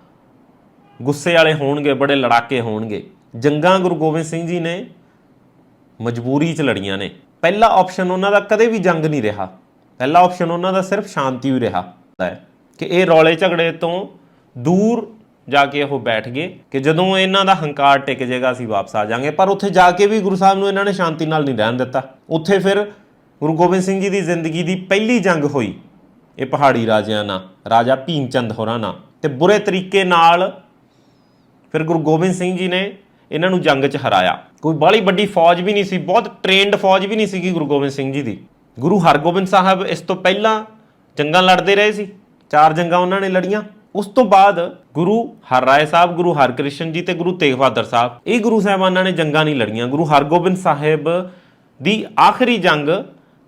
ਗੁੱਸੇ ਵਾਲੇ ਹੋਣਗੇ, ਬੜੇ ਲੜਾਕੇ ਹੋਣਗੇ। ਜੰਗਾਂ ਗੁਰੂ ਗੋਬਿੰਦ ਸਿੰਘ ਜੀ ਨੇ ਮਜਬੂਰੀ 'ਚ ਲੜੀਆਂ ਨੇ। ਪਹਿਲਾ ਆਪਸ਼ਨ ਉਹਨਾਂ ਦਾ ਕਦੇ ਵੀ ਜੰਗ ਨਹੀਂ ਰਿਹਾ। ਪਹਿਲਾ ਆਪਸ਼ਨ ਉਹਨਾਂ ਦਾ ਸਿਰਫ ਸ਼ਾਂਤੀ ਹੀ ਰਿਹਾ। ਹੈ ਕਿ ਇਹ ਰੌਲੇ ਝਗੜੇ ਤੋਂ ਦੂਰ ਜਾ ਕੇ ਉਹ ਬੈਠ ਗਏ ਕਿ ਜਦੋਂ ਇਹਨਾਂ ਦਾ ਹੰਕਾਰ ਟਿਕ ਜਾਏਗਾ ਅਸੀਂ ਵਾਪਸ ਆ ਜਾਾਂਗੇ ਪਰ ਉੱਥੇ ਜਾ ਕੇ ਵੀ ਗੁਰੂ ਸਾਹਿਬ ਨੂੰ ਇਹਨਾਂ ਨੇ ਸ਼ਾਂਤੀ ਨਾਲ ਨਹੀਂ ਰਹਿਣ ਦਿੱਤਾ। ਉੱਥੇ ਫਿਰ ਗੁਰੂ ਗੋਬਿੰਦ ਸਿੰਘ ਜੀ ਦੀ ਜ਼ਿੰਦਗੀ ਦੀ ਪਹਿਲੀ ਜੰਗ ਹੋਈ। ਇਹ ਪਹਾੜੀ ਰਾਜਿਆਂ ਨਾਲ, ਰਾਜਾ ਭੀਮ ਚੰਦ ਹੋਰਾਂ ਨਾਲ। ਤੇ ਬੁਰੇ ਤਰੀਕੇ ਨਾਲ ਫਿਰ ਗੁਰੂ ਗੋਬਿੰਦ ਸਿੰਘ ਜੀ ਨੇ ਇਹਨਾਂ ਨੂੰ ਜੰਗ 'ਚ ਹਰਾਇਆ। ਕੋਈ ਬਾਹਲੀ ਵੱਡੀ ਫੌਜ ਵੀ ਨਹੀਂ ਸੀ, ਬਹੁਤ ਟ੍ਰੇਨਡ ਫੌਜ ਵੀ ਨਹੀਂ ਸੀਗੀ ਗੁਰੂ ਗੋਬਿੰਦ ਸਿੰਘ ਜੀ ਦੀ। ਗੁਰੂ ਹਰਗੋਬਿੰਦ ਸਾਹਿਬ ਇਸ ਤੋਂ ਪਹਿਲਾਂ ਜੰਗਾਂ ਲੜਦੇ ਰਹੇ ਸੀ, ਚਾਰ ਜੰਗਾਂ ਉਹਨਾਂ ਨੇ ਲੜੀਆਂ। ਉਸ ਤੋਂ ਬਾਅਦ ਗੁਰੂ ਹਰ ਰਾਏ ਸਾਹਿਬ, ਗੁਰੂ ਹਰਕ੍ਰਿਸ਼ਨ ਜੀ ਤੇ ਗੁਰੂ ਤੇਗ ਬਹਾਦਰ ਸਾਹਿਬ, ਇਹ ਗੁਰੂ ਸਾਹਿਬਾਨਾਂ ਨੇ ਜੰਗਾਂ ਨਹੀਂ ਲੜੀਆਂ। ਗੁਰੂ ਹਰਗੋਬਿੰਦ ਸਾਹਿਬ ਦੀ ਆਖਰੀ ਜੰਗ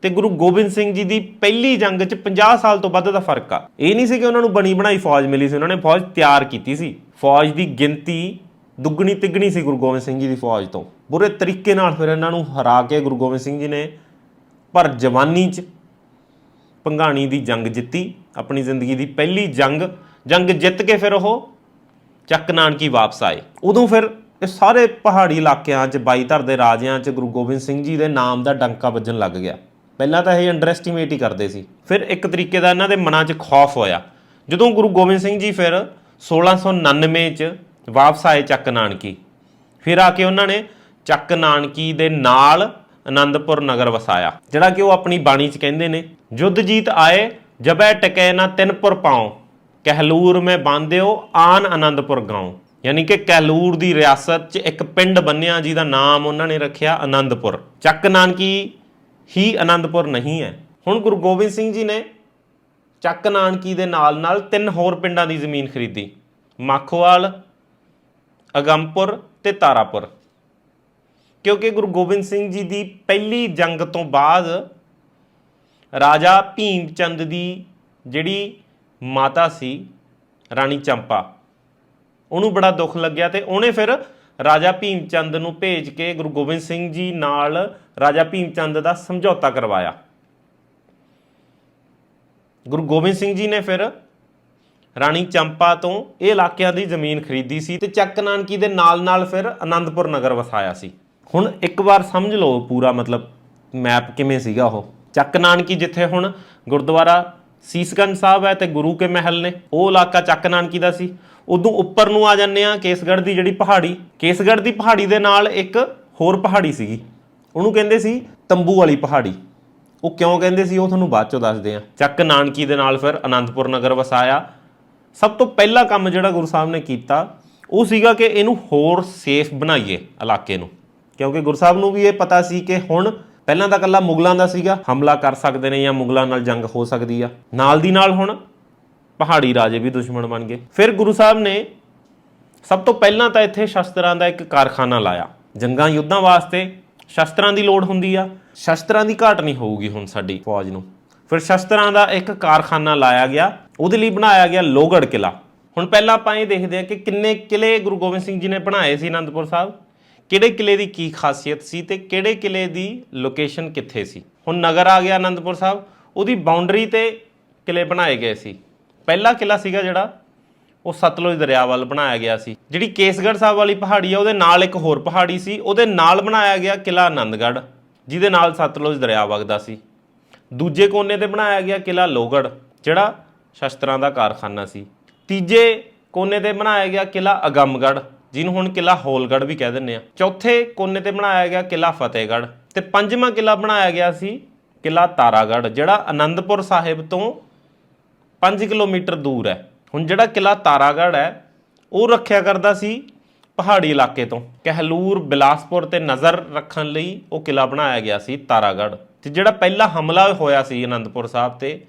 ਤੇ ਗੁਰੂ ਗੋਬਿੰਦ ਸਿੰਘ ਜੀ ਦੀ ਪਹਿਲੀ ਜੰਗ 'ਚ 50 ਸਾਲ ਤੋਂ ਵੱਧ ਦਾ ਫ਼ਰਕ ਆ। ਇਹ ਨਹੀਂ ਸੀ ਕਿ ਉਹਨਾਂ ਨੂੰ ਬਣੀ ਬਣਾਈ ਫੌਜ ਮਿਲੀ ਸੀ, ਉਹਨਾਂ ਨੇ ਫੌਜ ਤਿਆਰ ਕੀਤੀ ਸੀ। ਫੌਜ ਦੀ ਗਿਣਤੀ ਦੁੱਗਣੀ ਤਿੱਗਣੀ ਸੀ ਗੁਰੂ ਗੋਬਿੰਦ ਸਿੰਘ ਜੀ ਦੀ ਫੌਜ ਤੋਂ। ਬੁਰੇ ਤਰੀਕੇ ਨਾਲ ਫਿਰ ਇਹਨਾਂ ਨੂੰ ਹਰਾ ਕੇ ਗੁਰੂ ਗੋਬਿੰਦ ਸਿੰਘ ਜੀ ਨੇ ਪਰ ਜਵਾਨੀ 'ਚ ਪੰਘਾਣੀ ਦੀ ਜੰਗ ਜਿੱਤੀ, ਆਪਣੀ ਜ਼ਿੰਦਗੀ ਦੀ ਪਹਿਲੀ ਜੰਗ ਜੰਗ ਜਿੱਤ ਕੇ ਫਿਰ ਉਹ ਚੱਕ ਨਾਨਕੀ ਵਾਪਸ ਆਏ। ਉਦੋਂ ਫਿਰ ਇਹ ਸਾਰੇ ਪਹਾੜੀ ਇਲਾਕਿਆਂ 'ਚ ਬਾਈ ਧਰ ਦੇ ਰਾਜਿਆਂ 'ਚ ਗੁਰੂ ਗੋਬਿੰਦ ਸਿੰਘ ਜੀ ਦੇ ਨਾਮ ਦਾ ਡੰਕਾ ਵੱਜਣ ਲੱਗ ਗਿਆ। ਪਹਿਲਾਂ ਤਾਂ ਇਹ ਅੰਡਰਐਸਟੀਮੇਟ ਹੀ ਕਰਦੇ ਸੀ। ਫਿਰ ਇੱਕ ਤਰੀਕੇ ਦਾ ਇਹਨਾਂ ਦੇ ਮਨਾਂ 'ਚ ਖੌਫ ਹੋਇਆ। ਜਦੋਂ ਗੁਰੂ ਗੋਬਿੰਦ ਸਿੰਘ ਜੀ ਫਿਰ 1699 'ਚ ਵਾਪਸ ਆਏ ਚੱਕ ਨਾਨਕੀ। ਫਿਰ ਆ ਕੇ ਉਹਨਾਂ ਨੇ ਚੱਕ ਨਾਨਕੀ ਦੇ ਨਾਲ ਆਨੰਦਪੁਰ ਨਗਰ ਵਸਾਇਆ, ਜਿਹੜਾ ਕਿ ਉਹ ਆਪਣੀ ਬਾਣੀ 'ਚ ਕਹਿੰਦੇ ਨੇ, ਜੁੱਧ ਜੀਤ ਆਏ, ਜਬੈ ਟਕੈ ਨਾ ਤਿੰਨਪੁਰ ਪਾਉ, ਕਹਿਲੂਰ ਮੈਂ ਬਾਂਧਿਓ, ਆਨ ਆਨੰਦਪੁਰ ਗਾਉ। ਯਾਨੀ ਕਿ ਕਹਿਲੂਰ ਦੀ ਰਿਆਸਤ 'ਚ ਇੱਕ ਪਿੰਡ ਬੰਨਿਆ, ਜਿਹਦਾ ਨਾਮ ਉਹਨਾਂ ਨੇ ਰੱਖਿਆ ਆਨੰਦਪੁਰ ਚੱਕ ਨਾਨਕੀ ਹੀ ਆਨੰਦਪੁਰ ਨਹੀਂ ਹੈ। ਹੁਣ ਗੁਰੂ ਗੋਬਿੰਦ ਸਿੰਘ ਜੀ ਨੇ ਚੱਕ ਨਾਨਕੀ ਦੇ ਨਾਲ ਨਾਲ ਤਿੰਨ ਹੋਰ ਪਿੰਡਾਂ ਦੀ ਜ਼ਮੀਨ ਖਰੀਦੀ। ਮਾਖੋਵਾਲ ਅਗੰਮਪੁਰ ਤੇ ਤਾਰਾਪੁਰ। ਕਿਉਂਕਿ ਗੁਰੂ ਗੋਬਿੰਦ ਸਿੰਘ ਜੀ ਦੀ ਪਹਿਲੀ ਜੰਗ ਤੋਂ ਬਾਅਦ ਰਾਜਾ ਭੀਮ ਚੰਦ ਦੀ ਜਿਹੜੀ ਮਾਤਾ ਸੀ, ਰਾਣੀ ਚੰਪਾ, ਉਹਨੂੰ ਬੜਾ ਦੁੱਖ ਲੱਗਿਆ ਤੇ ਉਹਨੇ ਫਿਰ ਰਾਜਾ ਭੀਮ ਚੰਦ ਨੂੰ ਭੇਜ ਕੇ ਗੁਰੂ ਗੋਬਿੰਦ ਸਿੰਘ ਜੀ ਨਾਲ ਰਾਜਾ ਭੀਮ ਚੰਦ ਦਾ ਸਮਝੌਤਾ ਕਰਵਾਇਆ। ਗੁਰੂ ਗੋਬਿੰਦ ਸਿੰਘ ਜੀ ਨੇ ਫਿਰ ਰਾਣੀ ਚੰਪਾ ਤੋਂ ਇਹ ਇਲਾਕਿਆਂ ਦੀ ਜ਼ਮੀਨ ਖਰੀਦੀ ਸੀ ਤੇ ਚੱਕ ਨਾਨਕੀ ਦੇ ਨਾਲ-ਨਾਲ ਫਿਰ ਆਨੰਦਪੁਰ ਨਗਰ ਵਸਾਇਆ ਸੀ। ਹੁਣ ਇੱਕ ਵਾਰ ਸਮਝ ਲਓ ਪੂਰਾ ਮਤਲਬ ਮੈਪ ਕਿਵੇਂ ਸੀਗਾ ਉਹ। ਚੱਕ ਨਾਨਕੀ ਜਿੱਥੇ ਹੁਣ ਗੁਰਦੁਆਰਾ ਸੀਸਗੰਜ ਸਾਹਿਬ ਹੈ ਤੇ ਗੁਰੂ ਕੇ ਮਹਿਲ ਨੇ, ਉਹ ਇਲਾਕਾ ਚੱਕ ਨਾਨਕੀ ਦਾ ਸੀ। ਉਦੋਂ ਉੱਪਰ ਨੂੰ ਆ ਜਾਂਦੇ ਆ ਕੇਸਗੜ੍ਹ ਦੀ ਜਿਹੜੀ ਪਹਾੜੀ, ਕੇਸਗੜ੍ਹ ਦੀ ਪਹਾੜੀ ਦੇ ਨਾਲ ਇੱਕ ਹੋਰ ਪਹਾੜੀ ਸੀਗੀ। ਉਹਨੂੰ ਕਹਿੰਦੇ ਸੀ ਤੰਬੂ ਵਾਲੀ ਪਹਾੜੀ। ਉਹ ਕਿਉਂ ਕਹਿੰਦੇ ਸੀ ਉਹ ਤੁਹਾਨੂੰ ਬਾਅਦ ਚੋਂ ਦੱਸਦੇ ਆ ਚੱਕ ਨਾਨਕੀ ਦੇ ਨਾਲ ਫਿਰ ਅਨੰਦਪੁਰ ਨਗਰ ਵਸਾਇਆ। ਸਭ ਤੋਂ ਪਹਿਲਾ ਕੰਮ ਜਿਹੜਾ ਗੁਰੂ ਸਾਹਿਬ ਨੇ ਕੀਤਾ, ਉਹ ਸੀਗਾ ਕਿ ਇਹਨੂੰ ਹੋਰ ਸੇਫ ਬਣਾਈਏ ਇਲਾਕੇ ਨੂੰ। ਕਿਉਂਕਿ ਗੁਰੂ ਸਾਹਿਬ ਨੂੰ ਵੀ ਇਹ ਪਤਾ ਸੀ ਕਿ ਹੁਣ ਪਹਿਲਾਂ ਤਾਂ ਕੱਲਾ ਮੁਗਲਾਂ ਦਾ ਸੀਗਾ, ਹਮਲਾ ਕਰ ਸਕਦੇ ਨੇ ਜਾਂ ਮੁਗਲਾਂ ਨਾਲ ਜੰਗ ਹੋ ਸਕਦੀ ਆ। ਨਾਲ ਦੀ ਨਾਲ ਹੁਣ ਪਹਾੜੀ ਰਾਜੇ ਵੀ ਦੁਸ਼ਮਣ ਬਣ ਗਏ। ਫਿਰ ਗੁਰੂ ਸਾਹਿਬ ਨੇ ਸਭ ਤੋਂ ਪਹਿਲਾਂ ਤਾਂ ਇੱਥੇ ਸ਼ਸਤਰਾਂ ਦਾ ਇੱਕ ਕਾਰਖਾਨਾ ਲਾਇਆ। ਜੰਗਾਂ ਯੁੱਧਾਂ ਵਾਸਤੇ ਸ਼ਸਤਰਾਂ ਦੀ ਲੋੜ ਹੁੰਦੀ ਆ। ਸ਼ਸਤਰਾਂ ਦੀ ਘਾਟ ਨਹੀਂ ਹੋਊਗੀ ਹੁਣ ਸਾਡੀ ਫੌਜ ਨੂੰ। ਫਿਰ ਸ਼ਸਤਰਾਂ ਦਾ ਇੱਕ ਕਾਰਖਾਨਾ ਲਾਇਆ ਗਿਆ। ਉਹਦੇ ਲਈ ਬਣਾਇਆ ਗਿਆ ਲੋਹਗੜ੍ਹ ਕਿਲਾ ਹੁਣ ਪਹਿਲਾਂ ਆਪਾਂ ਇਹ ਦੇਖਦੇ ਹਾਂ ਕਿ ਕਿੰਨੇ ਕਿਲੇ ਗੁਰੂ ਗੋਬਿੰਦ ਸਿੰਘ ਜੀ ਨੇ ਬਣਾਏ ਸੀ ਅਨੰਦਪੁਰ ਸਾਹਿਬ, ਕਿਹੜੇ ਕਿਲੇ ਦੀ ਕੀ ਖਾਸੀਅਤ ਸੀ ਤੇ ਕਿਹੜੇ ਕਿਲੇ ਦੀ ਲੋਕੇਸ਼ਨ ਕਿੱਥੇ ਸੀ। ਹੁਣ ਨਗਰ ਆ ਗਿਆ ਅਨੰਦਪੁਰ ਸਾਹਿਬ, ਉਹਦੀ ਬਾਉਂਡਰੀ ਤੇ ਕਿਲੇ ਬਣਾਏ ਗਏ ਸੀ। ਪਹਿਲਾ ਕਿਲਾ ਸੀਗਾ ਜਿਹੜਾ, ਉਹ ਸਤਲੁਜ ਦਰਿਆ ਵੱਲ ਬਣਾਇਆ ਗਿਆ ਸੀ। ਜਿਹੜੀ ਕੇਸਗੜ੍ਹ ਸਾਹਿਬ ਵਾਲੀ ਪਹਾੜੀ ਆ, ਉਹਦੇ ਨਾਲ ਇੱਕ ਹੋਰ ਪਹਾੜੀ ਸੀ, ਉਹਦੇ ਨਾਲ ਬਣਾਇਆ ਗਿਆ ਕਿਲਾ ਆਨੰਦਗੜ੍ਹ ਜਿਹਦੇ ਨਾਲ ਸਤਲੁਜ ਦਰਿਆ ਵਗਦਾ ਸੀ। ਦੂਜੇ ਕੋਨੇ ਤੇ ਬਣਾਇਆ ਗਿਆ ਕਿਲਾ ਲੋਹਗੜ੍ਹ, ਜਿਹੜਾ ਸ਼ਸਤਰਾਂ ਦਾ ਕਾਰਖਾਨਾ ਸੀ। ਤੀਜੇ ਕੋਨੇ ਤੇ ਬਣਾਇਆ ਗਿਆ ਕਿਲਾ ਅਗੰਮਗੜ੍ਹ, ਜਿਹਨੂੰ ਹੁਣ ਕਿਲਾ ਹੋਲਗੜ੍ਹ ਵੀ ਕਹਿ ਦਿੰਦੇ ਆ। ਚੌਥੇ ਕੋਨੇ ਤੇ ਬਣਾਇਆ ਗਿਆ ਕਿਲਾ ਫਤਿਹਗੜ੍ਹ ਤੇ ਪੰਜਵਾਂ ਕਿਲਾ ਬਣਾਇਆ ਗਿਆ ਸੀ ਕਿਲਾ ਤਾਰਾਗੜ੍ਹ, ਜਿਹੜਾ ਆਨੰਦਪੁਰ ਸਾਹਿਬ ਤੋਂ 5 ਕਿਲੋਮੀਟਰ ਦੂਰ ਹੈ। ਹੁਣ ਜਿਹੜਾ ਕਿਲਾ ਤਾਰਾਗੜ੍ਹ ਹੈ, ਉਹ ਰੱਖਿਆ ਕਰਦਾ ਸੀ ਪਹਾੜੀ ਇਲਾਕੇ ਤੋਂ। ਕਹਿਲੂਰ, ਬਿਲਾਸਪੁਰ ਤੇ ਨਜ਼ਰ ਰੱਖਣ ਲਈ ਉਹ ਕਿਲਾ ਬਣਾਇਆ ਗਿਆ ਸੀ ਤਾਰਾਗੜ੍ਹ। ਤੇ ਜਿਹੜਾ ਪਹਿਲਾ ਹਮਲਾ ਹੋਇਆ ਸੀ ਅਨੰਦਪੁਰ ਸਾਹਿਬ ਤੇ,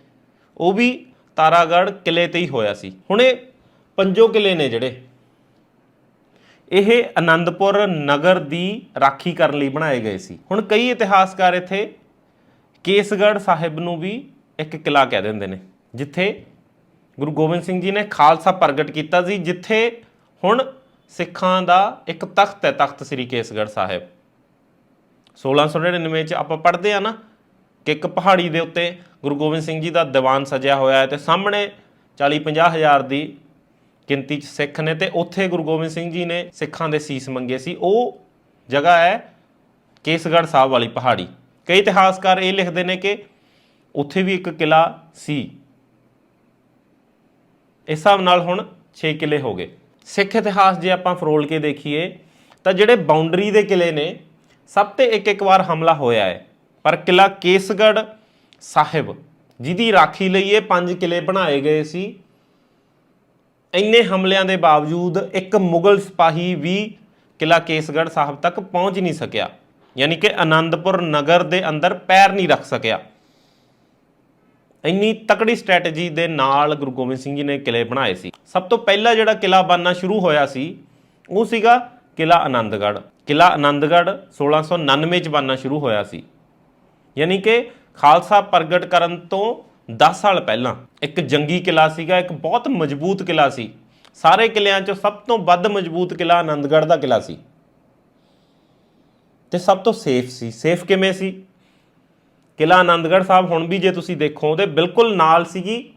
ਉਹ ਵੀ ਤਾਰਾਗੜ੍ਹ ਕਿਲੇ ਤੇ ਹੀ ਹੋਇਆ ਸੀ। ਹੁਣ ਇਹ ਪੰਜੋ ਕਿਲੇ ਨੇ ਜਿਹੜੇ। ਇਹ ਆਨੰਦਪੁਰ ਨਗਰ ਦੀ ਰਾਖੀ ਕਰਨ ਲਈ ਬਣਾਏ ਗਏ ਸੀ। ਹੁਣ ਕਈ ਇਤਿਹਾਸਕਾਰ ਇੱਥੇ ਕੇਸਗੜ੍ਹ ਸਾਹਿਬ ਨੂੰ ਵੀ ਇੱਕ ਕਿਲਾ ਕਹਿ ਦਿੰਦੇ ਨੇ, ਜਿੱਥੇ ਗੁਰੂ ਗੋਬਿੰਦ ਸਿੰਘ ਜੀ ਨੇ ਖਾਲਸਾ ਪ੍ਰਗਟ ਕੀਤਾ ਸੀ, ਜਿੱਥੇ ਹੁਣ ਸਿੱਖਾਂ ਦਾ ਇੱਕ ਤਖਤ ਹੈ, ਤਖਤ ਸ੍ਰੀ ਕੇਸਗੜ੍ਹ ਸਾਹਿਬ। 1699 ਚ ਆਪਾਂ ਪੜ੍ਹਦੇ ਆ ਨਾ ਕਿ ਇੱਕ ਪਹਾੜੀ ਦੇ ਉੱਤੇ ਗੁਰੂ ਗੋਬਿੰਦ ਸਿੰਘ ਜੀ ਦਾ ਦੀਵਾਨ ਸਜਿਆ ਹੋਇਆ ਹੈ ਤੇ ਸਾਹਮਣੇ 40 50 ਹਜ਼ਾਰ ਦੀ ਗਿਣਤੀ ਚ ਸਿੱਖ ਨੇ ਤੇ ਉੱਥੇ ਗੁਰੂ ਗੋਬਿੰਦ ਸਿੰਘ ਜੀ ਨੇ ਸਿੱਖਾਂ ਦੇ ਸੀਸ ਮੰਗੇ ਸੀ। ਉਹ ਜਗ੍ਹਾ ਹੈ ਕੇਸਗੜ੍ਹ ਸਾਹਿਬ ਵਾਲੀ ਪਹਾੜੀ। ਕਈ ਇਤਿਹਾਸਕਾਰ ਇਹ ਲਿਖਦੇ ਨੇ ਕਿ ਉੱਥੇ ਵੀ ਇੱਕ ਕਿਲਾ ਸੀ। ਇਸ ਹਿਸਾਬ ਨਾਲ ਹੁਣ 6 ਕਿਲੇ ਹੋ ਗਏ। ਸਿੱਖ ਇਤਿਹਾਸ ਜੇ ਆਪਾਂ ਫਰੋਲ ਕੇ ਦੇਖੀਏ, ਤਾਂ ਜਿਹੜੇ ਬਾਉਂਡਰੀ ਦੇ ਕਿਲੇ ਨੇ, ਸਭ ਤੇ ਇੱਕ ਇੱਕ ਵਾਰ ਹਮਲਾ ਹੋਇਆ ਹੈ। ਪਰ ਕਿਲਾ ਕੇਸਗੜ੍ਹ ਸਾਹਿਬ, ਜਿਹਦੀ ਰਾਖੀ ਲਈ ਇਹ ਪੰਜ ਕਿਲੇ ਬਣਾਏ ਗਏ ਸੀ। ਇੰਨੇ ਹਮਲਿਆਂ ਦੇ ਬਾਵਜੂਦ ਇੱਕ ਮੁਗਲ ਸਿਪਾਹੀ ਵੀ ਕਿਲਾ ਕੇਸਗੜ੍ਹ ਸਾਹਿਬ ਤੱਕ ਪਹੁੰਚ ਨਹੀਂ ਸਕਿਆ। ਯਾਨੀ ਕਿ ਆਨੰਦਪੁਰ ਨਗਰ ਦੇ ਅੰਦਰ ਪੈਰ ਨਹੀਂ ਰੱਖ ਸਕਿਆ। ਇੰਨੀ ਤਕੜੀ ਸਟ੍ਰੈਟਜੀ ਦੇ ਨਾਲ ਗੁਰੂ ਗੋਬਿੰਦ ਸਿੰਘ ਜੀ ਨੇ ਕਿਲੇ ਬਣਾਏ ਸੀ। ਸਭ ਤੋਂ ਪਹਿਲਾ ਜਿਹੜਾ ਕਿਲਾ ਬਣਨਾ ਸ਼ੁਰੂ ਹੋਇਆ ਸੀ, ਉਹ ਸੀਗਾ ਕਿਲਾ ਆਨੰਦਗੜ੍ਹ ਕਿਲਾ ਆਨੰਦਗੜ੍ਹ 1699 ਚ ਬਣਨਾ ਸ਼ੁਰੂ ਹੋਇਆ ਸੀ। ਯਾਨੀ ਕਿ ਖਾਲਸਾ ਪ੍ਰਗਟ ਕਰਨ ਤੋਂ 10 ਸਾਲ ਪਹਿਲਾਂ ਇੱਕ ਜੰਗੀ ਕਿਲਾ ਸੀਗਾ, ਇੱਕ ਬਹੁਤ ਮਜ਼ਬੂਤ ਕਿਲਾ ਸੀ। ਸਾਰੇ ਕਿਲਿਆਂ ਚੋਂ ਸਭ ਤੋਂ ਵੱਧ ਮਜ਼ਬੂਤ ਕਿਲਾ ਆਨੰਦਗੜ੍ਹ ਦਾ ਕਿਲਾ ਸੀ। ਤੇ ਸਭ ਤੋਂ ਸੇਫ ਸੀ। ਸੇਫ ਕਿਵੇਂ ਸੀ? ਕਿਲਾ ਆਨੰਦਗੜ੍ਹ ਸਾਹਿਬ ਹੁਣ ਵੀ ਜੇ ਤੁਸੀਂ ਦੇਖੋ, ਉਹਦੇ ਬਿਲਕੁਲ ਨਾਲ ਸੀਗੀ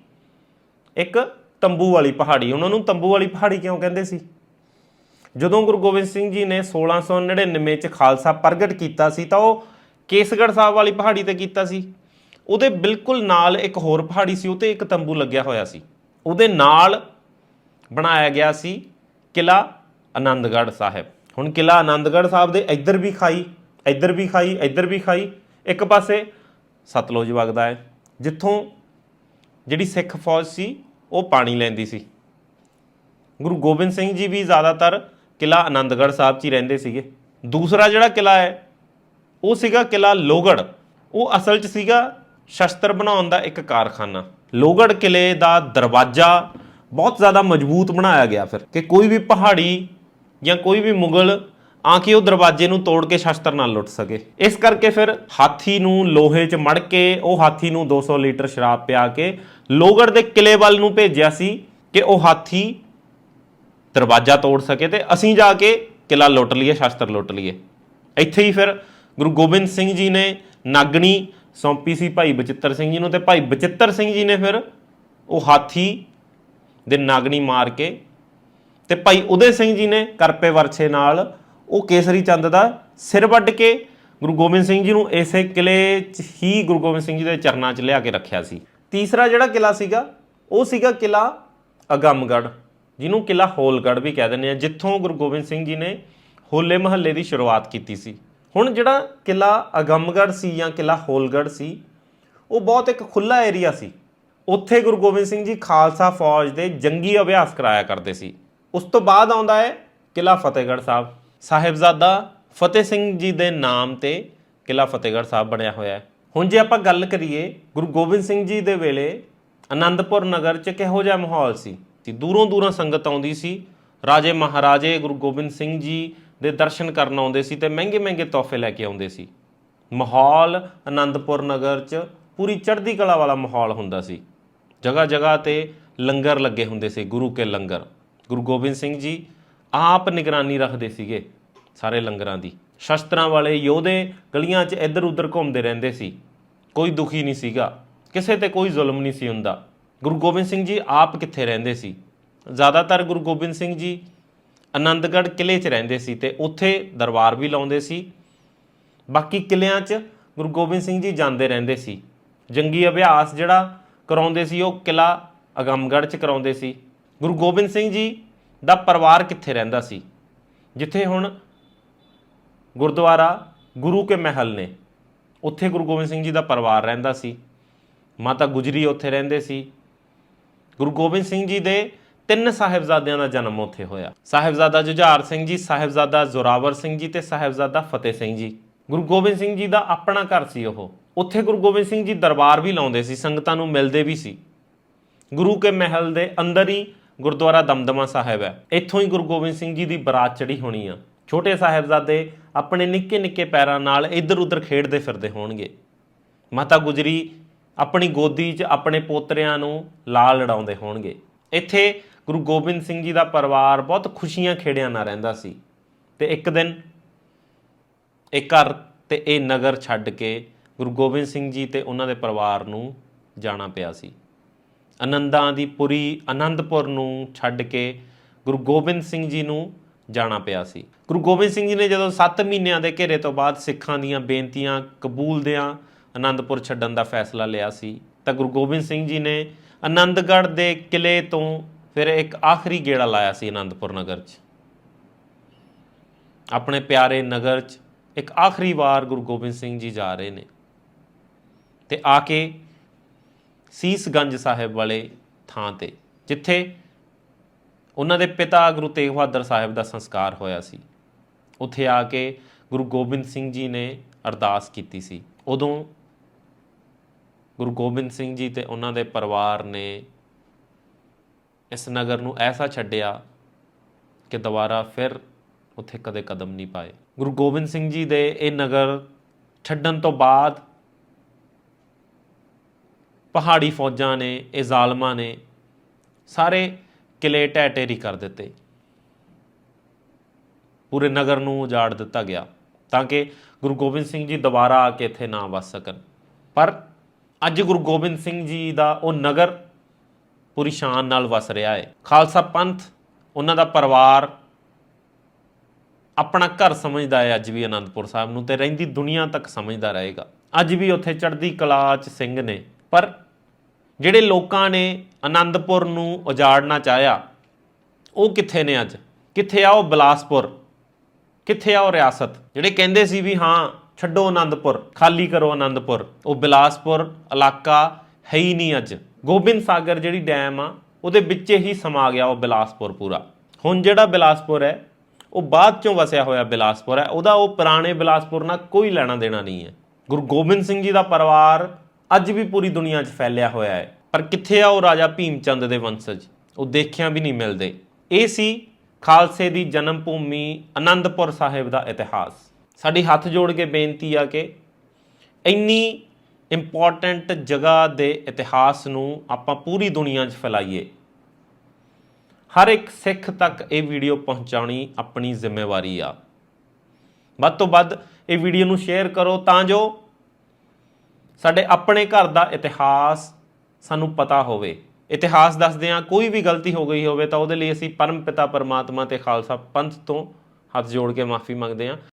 ਇੱਕ ਤੰਬੂ ਵਾਲੀ ਪਹਾੜੀ। ਉਹਨਾਂ ਨੂੰ ਤੰਬੂ ਵਾਲੀ ਪਹਾੜੀ ਕਿਉਂ ਕਹਿੰਦੇ ਸੀ? ਜਦੋਂ ਗੁਰੂ ਗੋਬਿੰਦ ਸਿੰਘ ਜੀ ਨੇ 1699 ਚ ਖਾਲਸਾ ਪ੍ਰਗਟ ਕੀਤਾ ਸੀ, ਤਾਂ ਉਹ ਕੇਸਗੜ੍ਹ ਸਾਹਿਬ ਵਾਲੀ ਪਹਾੜੀ ਤੇ ਕੀਤਾ ਸੀ। ਉਹਦੇ ਬਿਲਕੁਲ ਨਾਲ ਇੱਕ ਹੋਰ ਪਹਾੜੀ ਸੀ, ਉਹ ਤੇ ਇੱਕ ਤੰਬੂ ਲੱਗਿਆ ਹੋਇਆ ਸੀ। ਉਹਦੇ ਨਾਲ ਬਣਾਇਆ ਗਿਆ ਸੀ ਕਿਲਾ ਆਨੰਦਗੜ੍ਹ ਸਾਹਿਬ। ਹੁਣ ਕਿਲਾ ਆਨੰਦਗੜ੍ਹ ਸਾਹਿਬ ਦੇ ਇੱਧਰ ਵੀ ਖਾਈ, ਇੱਧਰ ਵੀ ਖਾਈ, ਇੱਧਰ ਵੀ ਖਾਈ। ਇੱਕ ਪਾਸੇ ਸਤਲੁਜ ਵਗਦਾ ਹੈ, ਜਿੱਥੋਂ ਜਿਹੜੀ ਸਿੱਖ ਫੌਜ ਸੀ, ਉਹ ਪਾਣੀ ਲੈਂਦੀ ਸੀ। ਗੁਰੂ ਗੋਬਿੰਦ ਸਿੰਘ ਜੀ ਵੀ ਜ਼ਿਆਦਾਤਰ ਕਿਲਾ ਆਨੰਦਗੜ੍ਹ ਸਾਹਿਬ 'ਚ ਹੀ ਰਹਿੰਦੇ ਸੀਗੇ। ਦੂਸਰਾ ਜਿਹੜਾ ਕਿਲਾ ਹੈ ਉਹ ਸੀਗਾ ਕਿਲਾ ਲੋਹਗੜ੍ਹ ਉਹ ਅਸਲ 'ਚ ਸੀਗਾ ਸ਼ਸਤਰ ਬਣਾਉਣ ਦਾ ਇੱਕ ਕਾਰਖਾਨਾ। ਲੋਹਗੜ੍ਹ ਕਿਲੇ ਦਾ ਦਰਵਾਜ਼ਾ ਬਹੁਤ ਜ਼ਿਆਦਾ ਮਜ਼ਬੂਤ ਬਣਾਇਆ ਗਿਆ ਫਿਰ। ਕਿ ਕੋਈ ਵੀ ਪਹਾੜੀ ਜਾਂ ਕੋਈ ਵੀ ਮੁਗਲ ਆ ਕੇ ਉਹ ਦਰਵਾਜ਼ੇ ਨੂੰ ਤੋੜ ਕੇ ਸ਼ਸਤਰ ਨਾਲ ਲੁੱਟ ਸਕੇ। ਇਸ ਕਰਕੇ ਫਿਰ ਹਾਥੀ ਨੂੰ ਲੋਹੇ 'ਚ ਮੜ ਕੇ ਉਹ ਹਾਥੀ ਨੂੰ 200 ਲੀਟਰ ਸ਼ਰਾਬ ਪਿਆ ਕੇ ਲੋਹਗੜ੍ਹ ਦੇ ਕਿਲੇ ਵੱਲ ਨੂੰ ਭੇਜਿਆ ਸੀ ਕਿ ਉਹ ਹਾਥੀ ਦਰਵਾਜ਼ਾ ਤੋੜ ਸਕੇ ਤੇ ਅਸੀਂ ਜਾ ਕੇ ਕਿਲਾ ਲੁੱਟ ਲਈਏ, ਸ਼ਸਤਰ ਲੁੱਟ ਲਈਏ। ਇੱਥੇ ਹੀ ਫਿਰ ਗੁਰੂ ਗੋਬਿੰਦ ਸਿੰਘ ਜੀ ਨੇ ਨਾਗਣੀ ਸੌਂਪੀ ਸੀ ਭਾਈ ਬਚਿੱਤਰ ਸਿੰਘ ਜੀ ਨੂੰ ਤੇ ਭਾਈ ਬਚਿੱਤਰ ਸਿੰਘ ਜੀ ਨੇ ਫਿਰ ਉਹ ਹਾਥੀ ਦੇ ਨਾਗਣੀ ਮਾਰ ਕੇ ਤੇ ਭਾਈ ਉਦੇ ਸਿੰਘ ਜੀ ਨੇ ਕਰਪੇ ਵਰਛੇ ਨਾਲ ਉਹ ਕੇਸਰੀ ਚੰਦ ਦਾ ਸਿਰ ਵੱਢ ਕੇ ਗੁਰੂ ਗੋਬਿੰਦ ਸਿੰਘ ਜੀ ਨੂੰ ਇਸੇ ਕਿਲੇ 'ਚ ਹੀ ਗੁਰੂ ਗੋਬਿੰਦ ਸਿੰਘ ਜੀ ਦੇ ਚਰਨਾਂ 'ਚ ਲਿਆ ਕੇ ਰੱਖਿਆ ਸੀ। ਤੀਸਰਾ ਜਿਹੜਾ ਕਿਲਾ ਸੀਗਾ, ਉਹ ਸੀਗਾ ਕਿਲਾ ਅਗੰਮਗੜ੍ਹ, ਜਿਹਨੂੰ ਕਿਲਾ ਹੋਲਗੜ੍ਹ ਵੀ ਕਹਿ ਦਿੰਦੇ ਆ, ਜਿੱਥੋਂ ਗੁਰੂ ਗੋਬਿੰਦ ਸਿੰਘ ਜੀ ਨੇ ਹੋਲੇ ਮਹੱਲੇ ਦੀ ਸ਼ੁਰੂਆਤ ਕੀਤੀ ਸੀ। ਹੁਣ ਜਿਹੜਾ ਕਿਲਾ ਅਗੰਮਗੜ੍ਹ ਸੀ ਜਾਂ ਕਿਲਾ ਹੋਲਗੜ੍ਹ ਸੀ, ਉਹ ਬਹੁਤ ਇੱਕ ਖੁੱਲਾ ਏਰੀਆ ਸੀ। ਉੱਥੇ ਗੁਰੂ ਗੋਬਿੰਦ ਸਿੰਘ ਜੀ ਖਾਲਸਾ ਫੌਜ ਦੇ ਜੰਗੀ ਅਭਿਆਸ ਕਰਾਇਆ ਕਰਦੇ ਸੀ। ਉਸ ਤੋਂ ਬਾਅਦ ਆਉਂਦਾ ਹੈ ਕਿਲਾ ਫਤਿਹਗੜ੍ਹ ਸਾਹਿਬ। ਸਾਹਿਬਜ਼ਾਦਾ ਫਤਿਹ ਸਿੰਘ ਜੀ ਦੇ ਨਾਮ ਤੇ ਕਿਲਾ ਫਤਿਹਗੜ੍ਹ ਸਾਹਿਬ ਬਣਿਆ ਹੋਇਆ ਹੈ। ਹੁਣ ਜੇ ਆਪਾਂ ਗੱਲ ਕਰੀਏ ਗੁਰੂ ਗੋਬਿੰਦ ਸਿੰਘ ਜੀ ਦੇ ਵੇਲੇ ਆਨੰਦਪੁਰ ਨਗਰ 'ਚ ਕਿਹੋ ਜਿਹਾ ਮਾਹੌਲ ਸੀ? ਤੇ ਦੂਰੋਂ ਦੂਰੋਂ ਸੰਗਤ ਆਉਂਦੀ ਸੀ। ਰਾਜੇ ਮਹਾਰਾਜੇ ਗੁਰੂ ਗੋਬਿੰਦ ਸਿੰਘ ਜੀ ਦੇ ਦਰਸ਼ਨ ਕਰਨ ਆਉਂਦੇ ਸੀ ਤੇ ਮਹਿੰਗੇ ਮਹਿੰਗੇ ਤੋਹਫੇ ਲੈ ਕੇ ਆਉਂਦੇ ਸੀ। ਮਾਹੌਲ ਆਨੰਦਪੁਰ ਨਗਰ 'ਚ ਪੂਰੀ ਚੜ੍ਹਦੀ ਕਲਾ ਵਾਲਾ ਮਾਹੌਲ ਹੁੰਦਾ ਸੀ। ਜਗ੍ਹਾ ਜਗ੍ਹਾ ਤੇ ਲੰਗਰ ਲੱਗੇ ਹੁੰਦੇ ਸੀ, ਗੁਰੂ ਕੇ ਲੰਗਰ। ਗੁਰੂ ਗੋਬਿੰਦ ਸਿੰਘ ਜੀ ਆਪ ਨਿਗਰਾਨੀ ਰੱਖਦੇ ਸੀਗੇ ਸਾਰੇ ਲੰਗਰਾਂ ਦੀ। ਸ਼ਸਤਰਾਂ ਵਾਲੇ ਯੋਧੇ ਗਲੀਆਂ 'ਚ ਇੱਧਰ ਉੱਧਰ ਘੁੰਮਦੇ ਰਹਿੰਦੇ ਸੀ। ਕੋਈ ਦੁਖੀ ਨਹੀਂ ਸੀਗਾ, ਕਿਸੇ ਤੇ ਕੋਈ ਜ਼ੁਲਮ ਨਹੀਂ ਸੀ ਹੁੰਦਾ। ਗੁਰੂ ਗੋਬਿੰਦ ਸਿੰਘ ਜੀ ਆਪ ਕਿੱਥੇ ਰਹਿੰਦੇ ਸੀ? ਜ਼ਿਆਦਾਤਰ ਗੁਰੂ ਗੋਬਿੰਦ ਸਿੰਘ ਜੀ ਆਨੰਦਗੜ੍ਹ ਕਿਲੇ 'ਚ ਰਹਿੰਦੇ ਸੀ ਤੇ ਉੱਥੇ ਦਰਬਾਰ ਵੀ ਲਾਉਂਦੇ ਸੀ। ਬਾਕੀ ਕਿਲਿਆਂ 'ਚ ਗੁਰੂ ਗੋਬਿੰਦ ਸਿੰਘ ਜੀ ਜਾਂਦੇ ਰਹਿੰਦੇ ਸੀ। ਜੰਗੀ ਅਭਿਆਸ ਜਿਹੜਾ ਕਰਾਉਂਦੇ ਸੀ, ਉਹ ਕਿਲਾ ਅਗਮਗੜ੍ਹ 'ਚ ਕਰਾਉਂਦੇ ਸੀ। ਗੁਰੂ ਗੋਬਿੰਦ ਸਿੰਘ ਜੀ ਦਾ ਪਰਿਵਾਰ ਕਿੱਥੇ ਰਹਿੰਦਾ ਸੀ? ਜਿੱਥੇ ਹੁਣ ਗੁਰਦੁਆਰਾ ਗੁਰੂ ਕੇ ਮਹਿਲ ਨੇ। ਉੱਥੇ ਗੁਰੂ ਗੋਬਿੰਦ ਸਿੰਘ ਜੀ ਦਾ ਪਰਿਵਾਰ ਰਹਿੰਦਾ ਸੀ। ਮਾਤਾ ਗੁਜਰੀ ਉੱਥੇ ਰਹਿੰਦੇ ਸੀ। ਗੁਰੂ ਗੋਬਿੰਦ ਸਿੰਘ ਜੀ ਦੇ ਤਿੰਨ ਸਾਹਿਬਜ਼ਾਦਿਆਂ ਦਾ ਜਨਮ ਉੱਥੇ ਹੋਇਆ। ਸਾਹਿਬਜ਼ਾਦਾ ਜੁਝਾਰ ਸਿੰਘ ਜੀ, ਸਾਹਿਬਜ਼ਾਦਾ ਜ਼ੋਰਾਵਰ ਸਿੰਘ ਜੀ ਤੇ ਸਾਹਿਬਜ਼ਾਦਾ ਫਤਿਹ ਸਿੰਘ ਜੀ। ਗੁਰੂ ਗੋਬਿੰਦ ਸਿੰਘ ਜੀ ਦਾ ਆਪਣਾ ਘਰ ਸੀ ਉਹ। ਉੱਥੇ ਗੁਰੂ ਗੋਬਿੰਦ ਸਿੰਘ ਜੀ ਦਰਬਾਰ ਵੀ ਲਾਉਂਦੇ ਸੀ, ਸੰਗਤਾਂ ਨੂੰ ਮਿਲਦੇ ਵੀ ਸੀ। ਗੁਰੂ ਕੇ ਮਹਿਲ ਦੇ ਅੰਦਰ ਹੀ ਗੁਰਦੁਆਰਾ ਦਮਦਮਾ ਸਾਹਿਬ ਹੈ। ਇੱਥੋਂ ਹੀ ਗੁਰੂ ਗੋਬਿੰਦ ਸਿੰਘ ਜੀ ਦੀ ਬਰਾਤ ਚੜੀ ਹੋਣੀ ਆ। ਛੋਟੇ ਸਾਹਿਬਜ਼ਾਦੇ ਆਪਣੇ ਨਿੱਕੇ ਨਿੱਕੇ ਪੈਰਾਂ ਨਾਲ ਇੱਧਰ ਉੱਧਰ ਖੇਡਦੇ ਫਿਰਦੇ ਹੋਣਗੇ। ਮਾਤਾ ਗੁਜਰੀ ਆਪਣੀ ਗੋਦੀ 'ਚ ਆਪਣੇ ਪੋਤਰਿਆਂ ਨੂੰ ਲਾਲ ਲੜਾਉਂਦੇ ਹੋਣਗੇ। ਇੱਥੇ ਗੁਰੂ ਗੋਬਿੰਦ ਸਿੰਘ ਜੀ ਦਾ ਪਰਿਵਾਰ ਬਹੁਤ ਖੁਸ਼ੀਆਂ ਖੇੜਿਆਂ ਨਾਲ ਰਹਿੰਦਾ ਸੀ। ਤੇ ਇੱਕ ਦਿਨ ਇਹ ਘਰ ਤੇ ਇਹ ਨਗਰ ਛੱਡ ਕੇ ਗੁਰੂ ਗੋਬਿੰਦ ਸਿੰਘ ਜੀ ਤੇ ਉਹਨਾਂ ਦੇ ਪਰਿਵਾਰ ਨੂੰ ਜਾਣਾ ਪਿਆ ਸੀ। ਆਨੰਦਾਂ ਦੀ ਪੁਰੀ ਆਨੰਦਪੁਰ ਨੂੰ ਛੱਡ ਕੇ ਗੁਰੂ ਗੋਬਿੰਦ ਸਿੰਘ ਜੀ ਨੂੰ ਜਾਣਾ ਪਿਆ ਸੀ। ਗੁਰੂ ਗੋਬਿੰਦ ਸਿੰਘ ਜੀ ਨੇ ਜਦੋਂ 7 ਮਹੀਨਿਆਂ ਦੇ ਘੇਰੇ ਤੋਂ ਬਾਅਦ ਸਿੱਖਾਂ ਦੀਆਂ ਬੇਨਤੀਆਂ ਕਬੂਲਦਿਆਂ ਆਨੰਦਪੁਰ ਛੱਡਣ ਦਾ ਫੈਸਲਾ ਲਿਆ ਸੀ, ਤਾਂ ਗੁਰੂ ਗੋਬਿੰਦ ਸਿੰਘ ਜੀ ਨੇ ਆਨੰਦਗੜ੍ਹ ਦੇ ਕਿਲੇ ਤੋਂ ਫਿਰ ਇੱਕ ਆਖਰੀ ਗੇੜਾ ਲਾਇਆ ਸੀ ਆਨੰਦਪੁਰ ਨਗਰ 'ਚ। ਆਪਣੇ ਪਿਆਰੇ ਨਗਰ 'ਚ ਇੱਕ ਆਖਰੀ ਵਾਰ ਗੁਰੂ ਗੋਬਿੰਦ ਸਿੰਘ ਜੀ ਜਾ ਰਹੇ ਨੇ। ਤੇ ਆ ਕੇ ਸੀਸਗੰਜ ਸਾਹਿਬ ਵਾਲੇ ਥਾਂ ਤੇ, ਜਿੱਥੇ ਉਹਨਾਂ ਦੇ ਪਿਤਾ ਗੁਰੂ ਤੇਗ ਬਹਾਦਰ ਸਾਹਿਬ ਦਾ ਸੰਸਕਾਰ ਹੋਇਆ ਸੀ, ਉੱਥੇ ਆ ਕੇ ਗੁਰੂ ਗੋਬਿੰਦ ਸਿੰਘ ਜੀ ਨੇ ਅਰਦਾਸ ਕੀਤੀ ਸੀ। ਉਦੋਂ ਗੁਰੂ ਗੋਬਿੰਦ ਸਿੰਘ ਜੀ ਤੇ ਉਹਨਾਂ ਦੇ ਪਰਿਵਾਰ ਨੇ ਇਸ ਨਗਰ ਨੂੰ ਐਸਾ ਛੱਡਿਆ ਕਿ ਦੁਬਾਰਾ ਫਿਰ ਉੱਥੇ ਕਦੇ ਕਦਮ ਨਹੀਂ ਪਾਏ। ਗੁਰੂ ਗੋਬਿੰਦ ਸਿੰਘ ਜੀ ਦੇ ਇਹ ਨਗਰ ਛੱਡਣ ਤੋਂ ਬਾਅਦ ਪਹਾੜੀ ਫੌਜਾਂ ਨੇ, ਇਹ ਜ਼ਾਲਮਾਂ ਨੇ ਸਾਰੇ ਕਿਲੇ ਢਹਿ ਢੇਰੀ ਕਰ ਦਿੱਤੇ। ਪੂਰੇ ਨਗਰ ਨੂੰ ਉਜਾੜ ਦਿੱਤਾ ਗਿਆ ਤਾਂ ਕਿ ਗੁਰੂ ਗੋਬਿੰਦ ਸਿੰਘ ਜੀ ਦੁਬਾਰਾ ਆ ਕੇ ਇੱਥੇ ਨਾ ਵਸ ਸਕਣ। ਪਰ ਅੱਜ ਗੁਰੂ ਗੋਬਿੰਦ ਸਿੰਘ ਜੀ ਦਾ ਉਹ ਨਗਰ ਪੂਰੀ ਸ਼ਾਨ ਨਾਲ ਵਸ ਰਿਹਾ ਹੈ ਖਾਲਸਾ ਪੰਥ ਉਹਨਾਂ ਦਾ ਪਰਿਵਾਰ ਆਪਣਾ ਘਰ ਸਮਝਦਾ ਹੈ ਅੱਜ ਵੀ ਅਨੰਦਪੁਰ ਸਾਹਿਬ ਨੂੰ ਤੇ ਰਹਿੰਦੀ ਦੁਨੀਆ ਤੱਕ ਸਮਝਦਾ ਰਹੇਗਾ। ਅੱਜ ਵੀ ਉੱਥੇ ਚੜ੍ਹਦੀ ਕਲਾ 'ਚ ਸਿੰਘ ਨੇ। ਪਰ ਜਿਹੜੇ ਲੋਕਾਂ ਨੇ ਅਨੰਦਪੁਰ ਨੂੰ ਉਜਾੜਨਾ ਚਾਹਿਆ, ਉਹ ਕਿੱਥੇ ਨੇ ਅੱਜ? ਕਿੱਥੇ ਆ ਉਹ ਬਿਲਾਸਪੁਰ? ਕਿੱਥੇ ਆ ਉਹ ਰਿਆਸਤ? ਜਿਹੜੇ ਕਹਿੰਦੇ ਸੀ ਵੀ ਹਾਂ, ਛੱਡੋ ਅਨੰਦਪੁਰ, ਖਾਲੀ ਕਰੋ ਅਨੰਦਪੁਰ, ਉਹ ਬਿਲਾਸਪੁਰ ਇਲਾਕਾ ਹੈ ਹੀ ਨਹੀਂ ਅੱਜ। ਗੋਬਿੰਦ ਸਾਗਰ ਜਿਹੜੀ ਡੈਮ ਆ, ਉਹਦੇ ਵਿੱਚ ਹੀ ਸਮਾ ਗਿਆ ਉਹ ਬਿਲਾਸਪੁਰ ਪੂਰਾ। ਹੁਣ ਜਿਹੜਾ ਬਿਲਾਸਪੁਰ ਹੈ, ਉਹ ਬਾਅਦ ਚੋਂ ਵਸਿਆ ਹੋਇਆ ਬਿਲਾਸਪੁਰ ਹੈ, ਉਹਦਾ ਉਹ ਪੁਰਾਣੇ ਬਿਲਾਸਪੁਰ ਨਾਲ ਕੋਈ ਲੈਣਾ ਦੇਣਾ ਨਹੀਂ ਹੈ। ਗੁਰੂ ਗੋਬਿੰਦ ਸਿੰਘ ਜੀ ਦਾ ਪਰਿਵਾਰ ਅੱਜ ਵੀ ਪੂਰੀ ਦੁਨੀਆ 'ਚ ਫੈਲਿਆ ਹੋਇਆ ਹੈ, ਪਰ ਕਿੱਥੇ ਆ ਉਹ ਰਾਜਾ ਭੀਮ ਚੰਦ ਦੇ ਵੰਸ਼ਜ? ਉਹ ਦੇਖਿਆ ਵੀ ਨਹੀਂ ਮਿਲਦੇ। ਇਹ ਸੀ ਖਾਲਸੇ ਦੀ ਜਨਮ ਭੂਮੀ ਆਨੰਦਪੁਰ ਸਾਹਿਬ ਦਾ ਇਤਿਹਾਸ। ਸਾਡੀ ਹੱਥ ਜੋੜ ਕੇ ਬੇਨਤੀ ਆ ਕਿ ਇੰਨੀ ਇੰਪੋਰਟੈਂਟ ਜਗ੍ਹਾ ਦੇ ਇਤਿਹਾਸ ਨੂੰ ਆਪਾਂ ਪੂਰੀ ਦੁਨੀਆ 'ਚ ਫੈਲਾਈਏ। ਹਰ ਇੱਕ ਸਿੱਖ ਤੱਕ ਇਹ ਵੀਡੀਓ ਪਹੁੰਚਾਉਣੀ ਆਪਣੀ ਜ਼ਿੰਮੇਵਾਰੀ ਆ। ਵੱਧ ਤੋਂ ਵੱਧ ਇਹ ਵੀਡੀਓ ਨੂੰ ਸ਼ੇਅਰ ਕਰੋ ਤਾਂ ਜੋ ਸਾਡੇ ਆਪਣੇ ਘਰ ਦਾ ਇਤਿਹਾਸ ਸਾਨੂੰ ਪਤਾ ਹੋਵੇ। ਇਤਿਹਾਸ ਦੱਸਦੇ ਦੱਸਦਿਆਂ ਕੋਈ ਵੀ ਗਲਤੀ ਹੋ ਗਈ ਹੋਵੇ ਤਾਂ ਉਹਦੇ ਲਈ ਅਸੀਂ ਪਰਮ ਪਿਤਾ ਪਰਮਾਤਮਾ ਤੇ ਖਾਲਸਾ ਪੰਥ ਤੋਂ ਹੱਥ ਜੋੜ ਕੇ ਮਾਫੀ ਮੰਗਦੇ ਹਾਂ।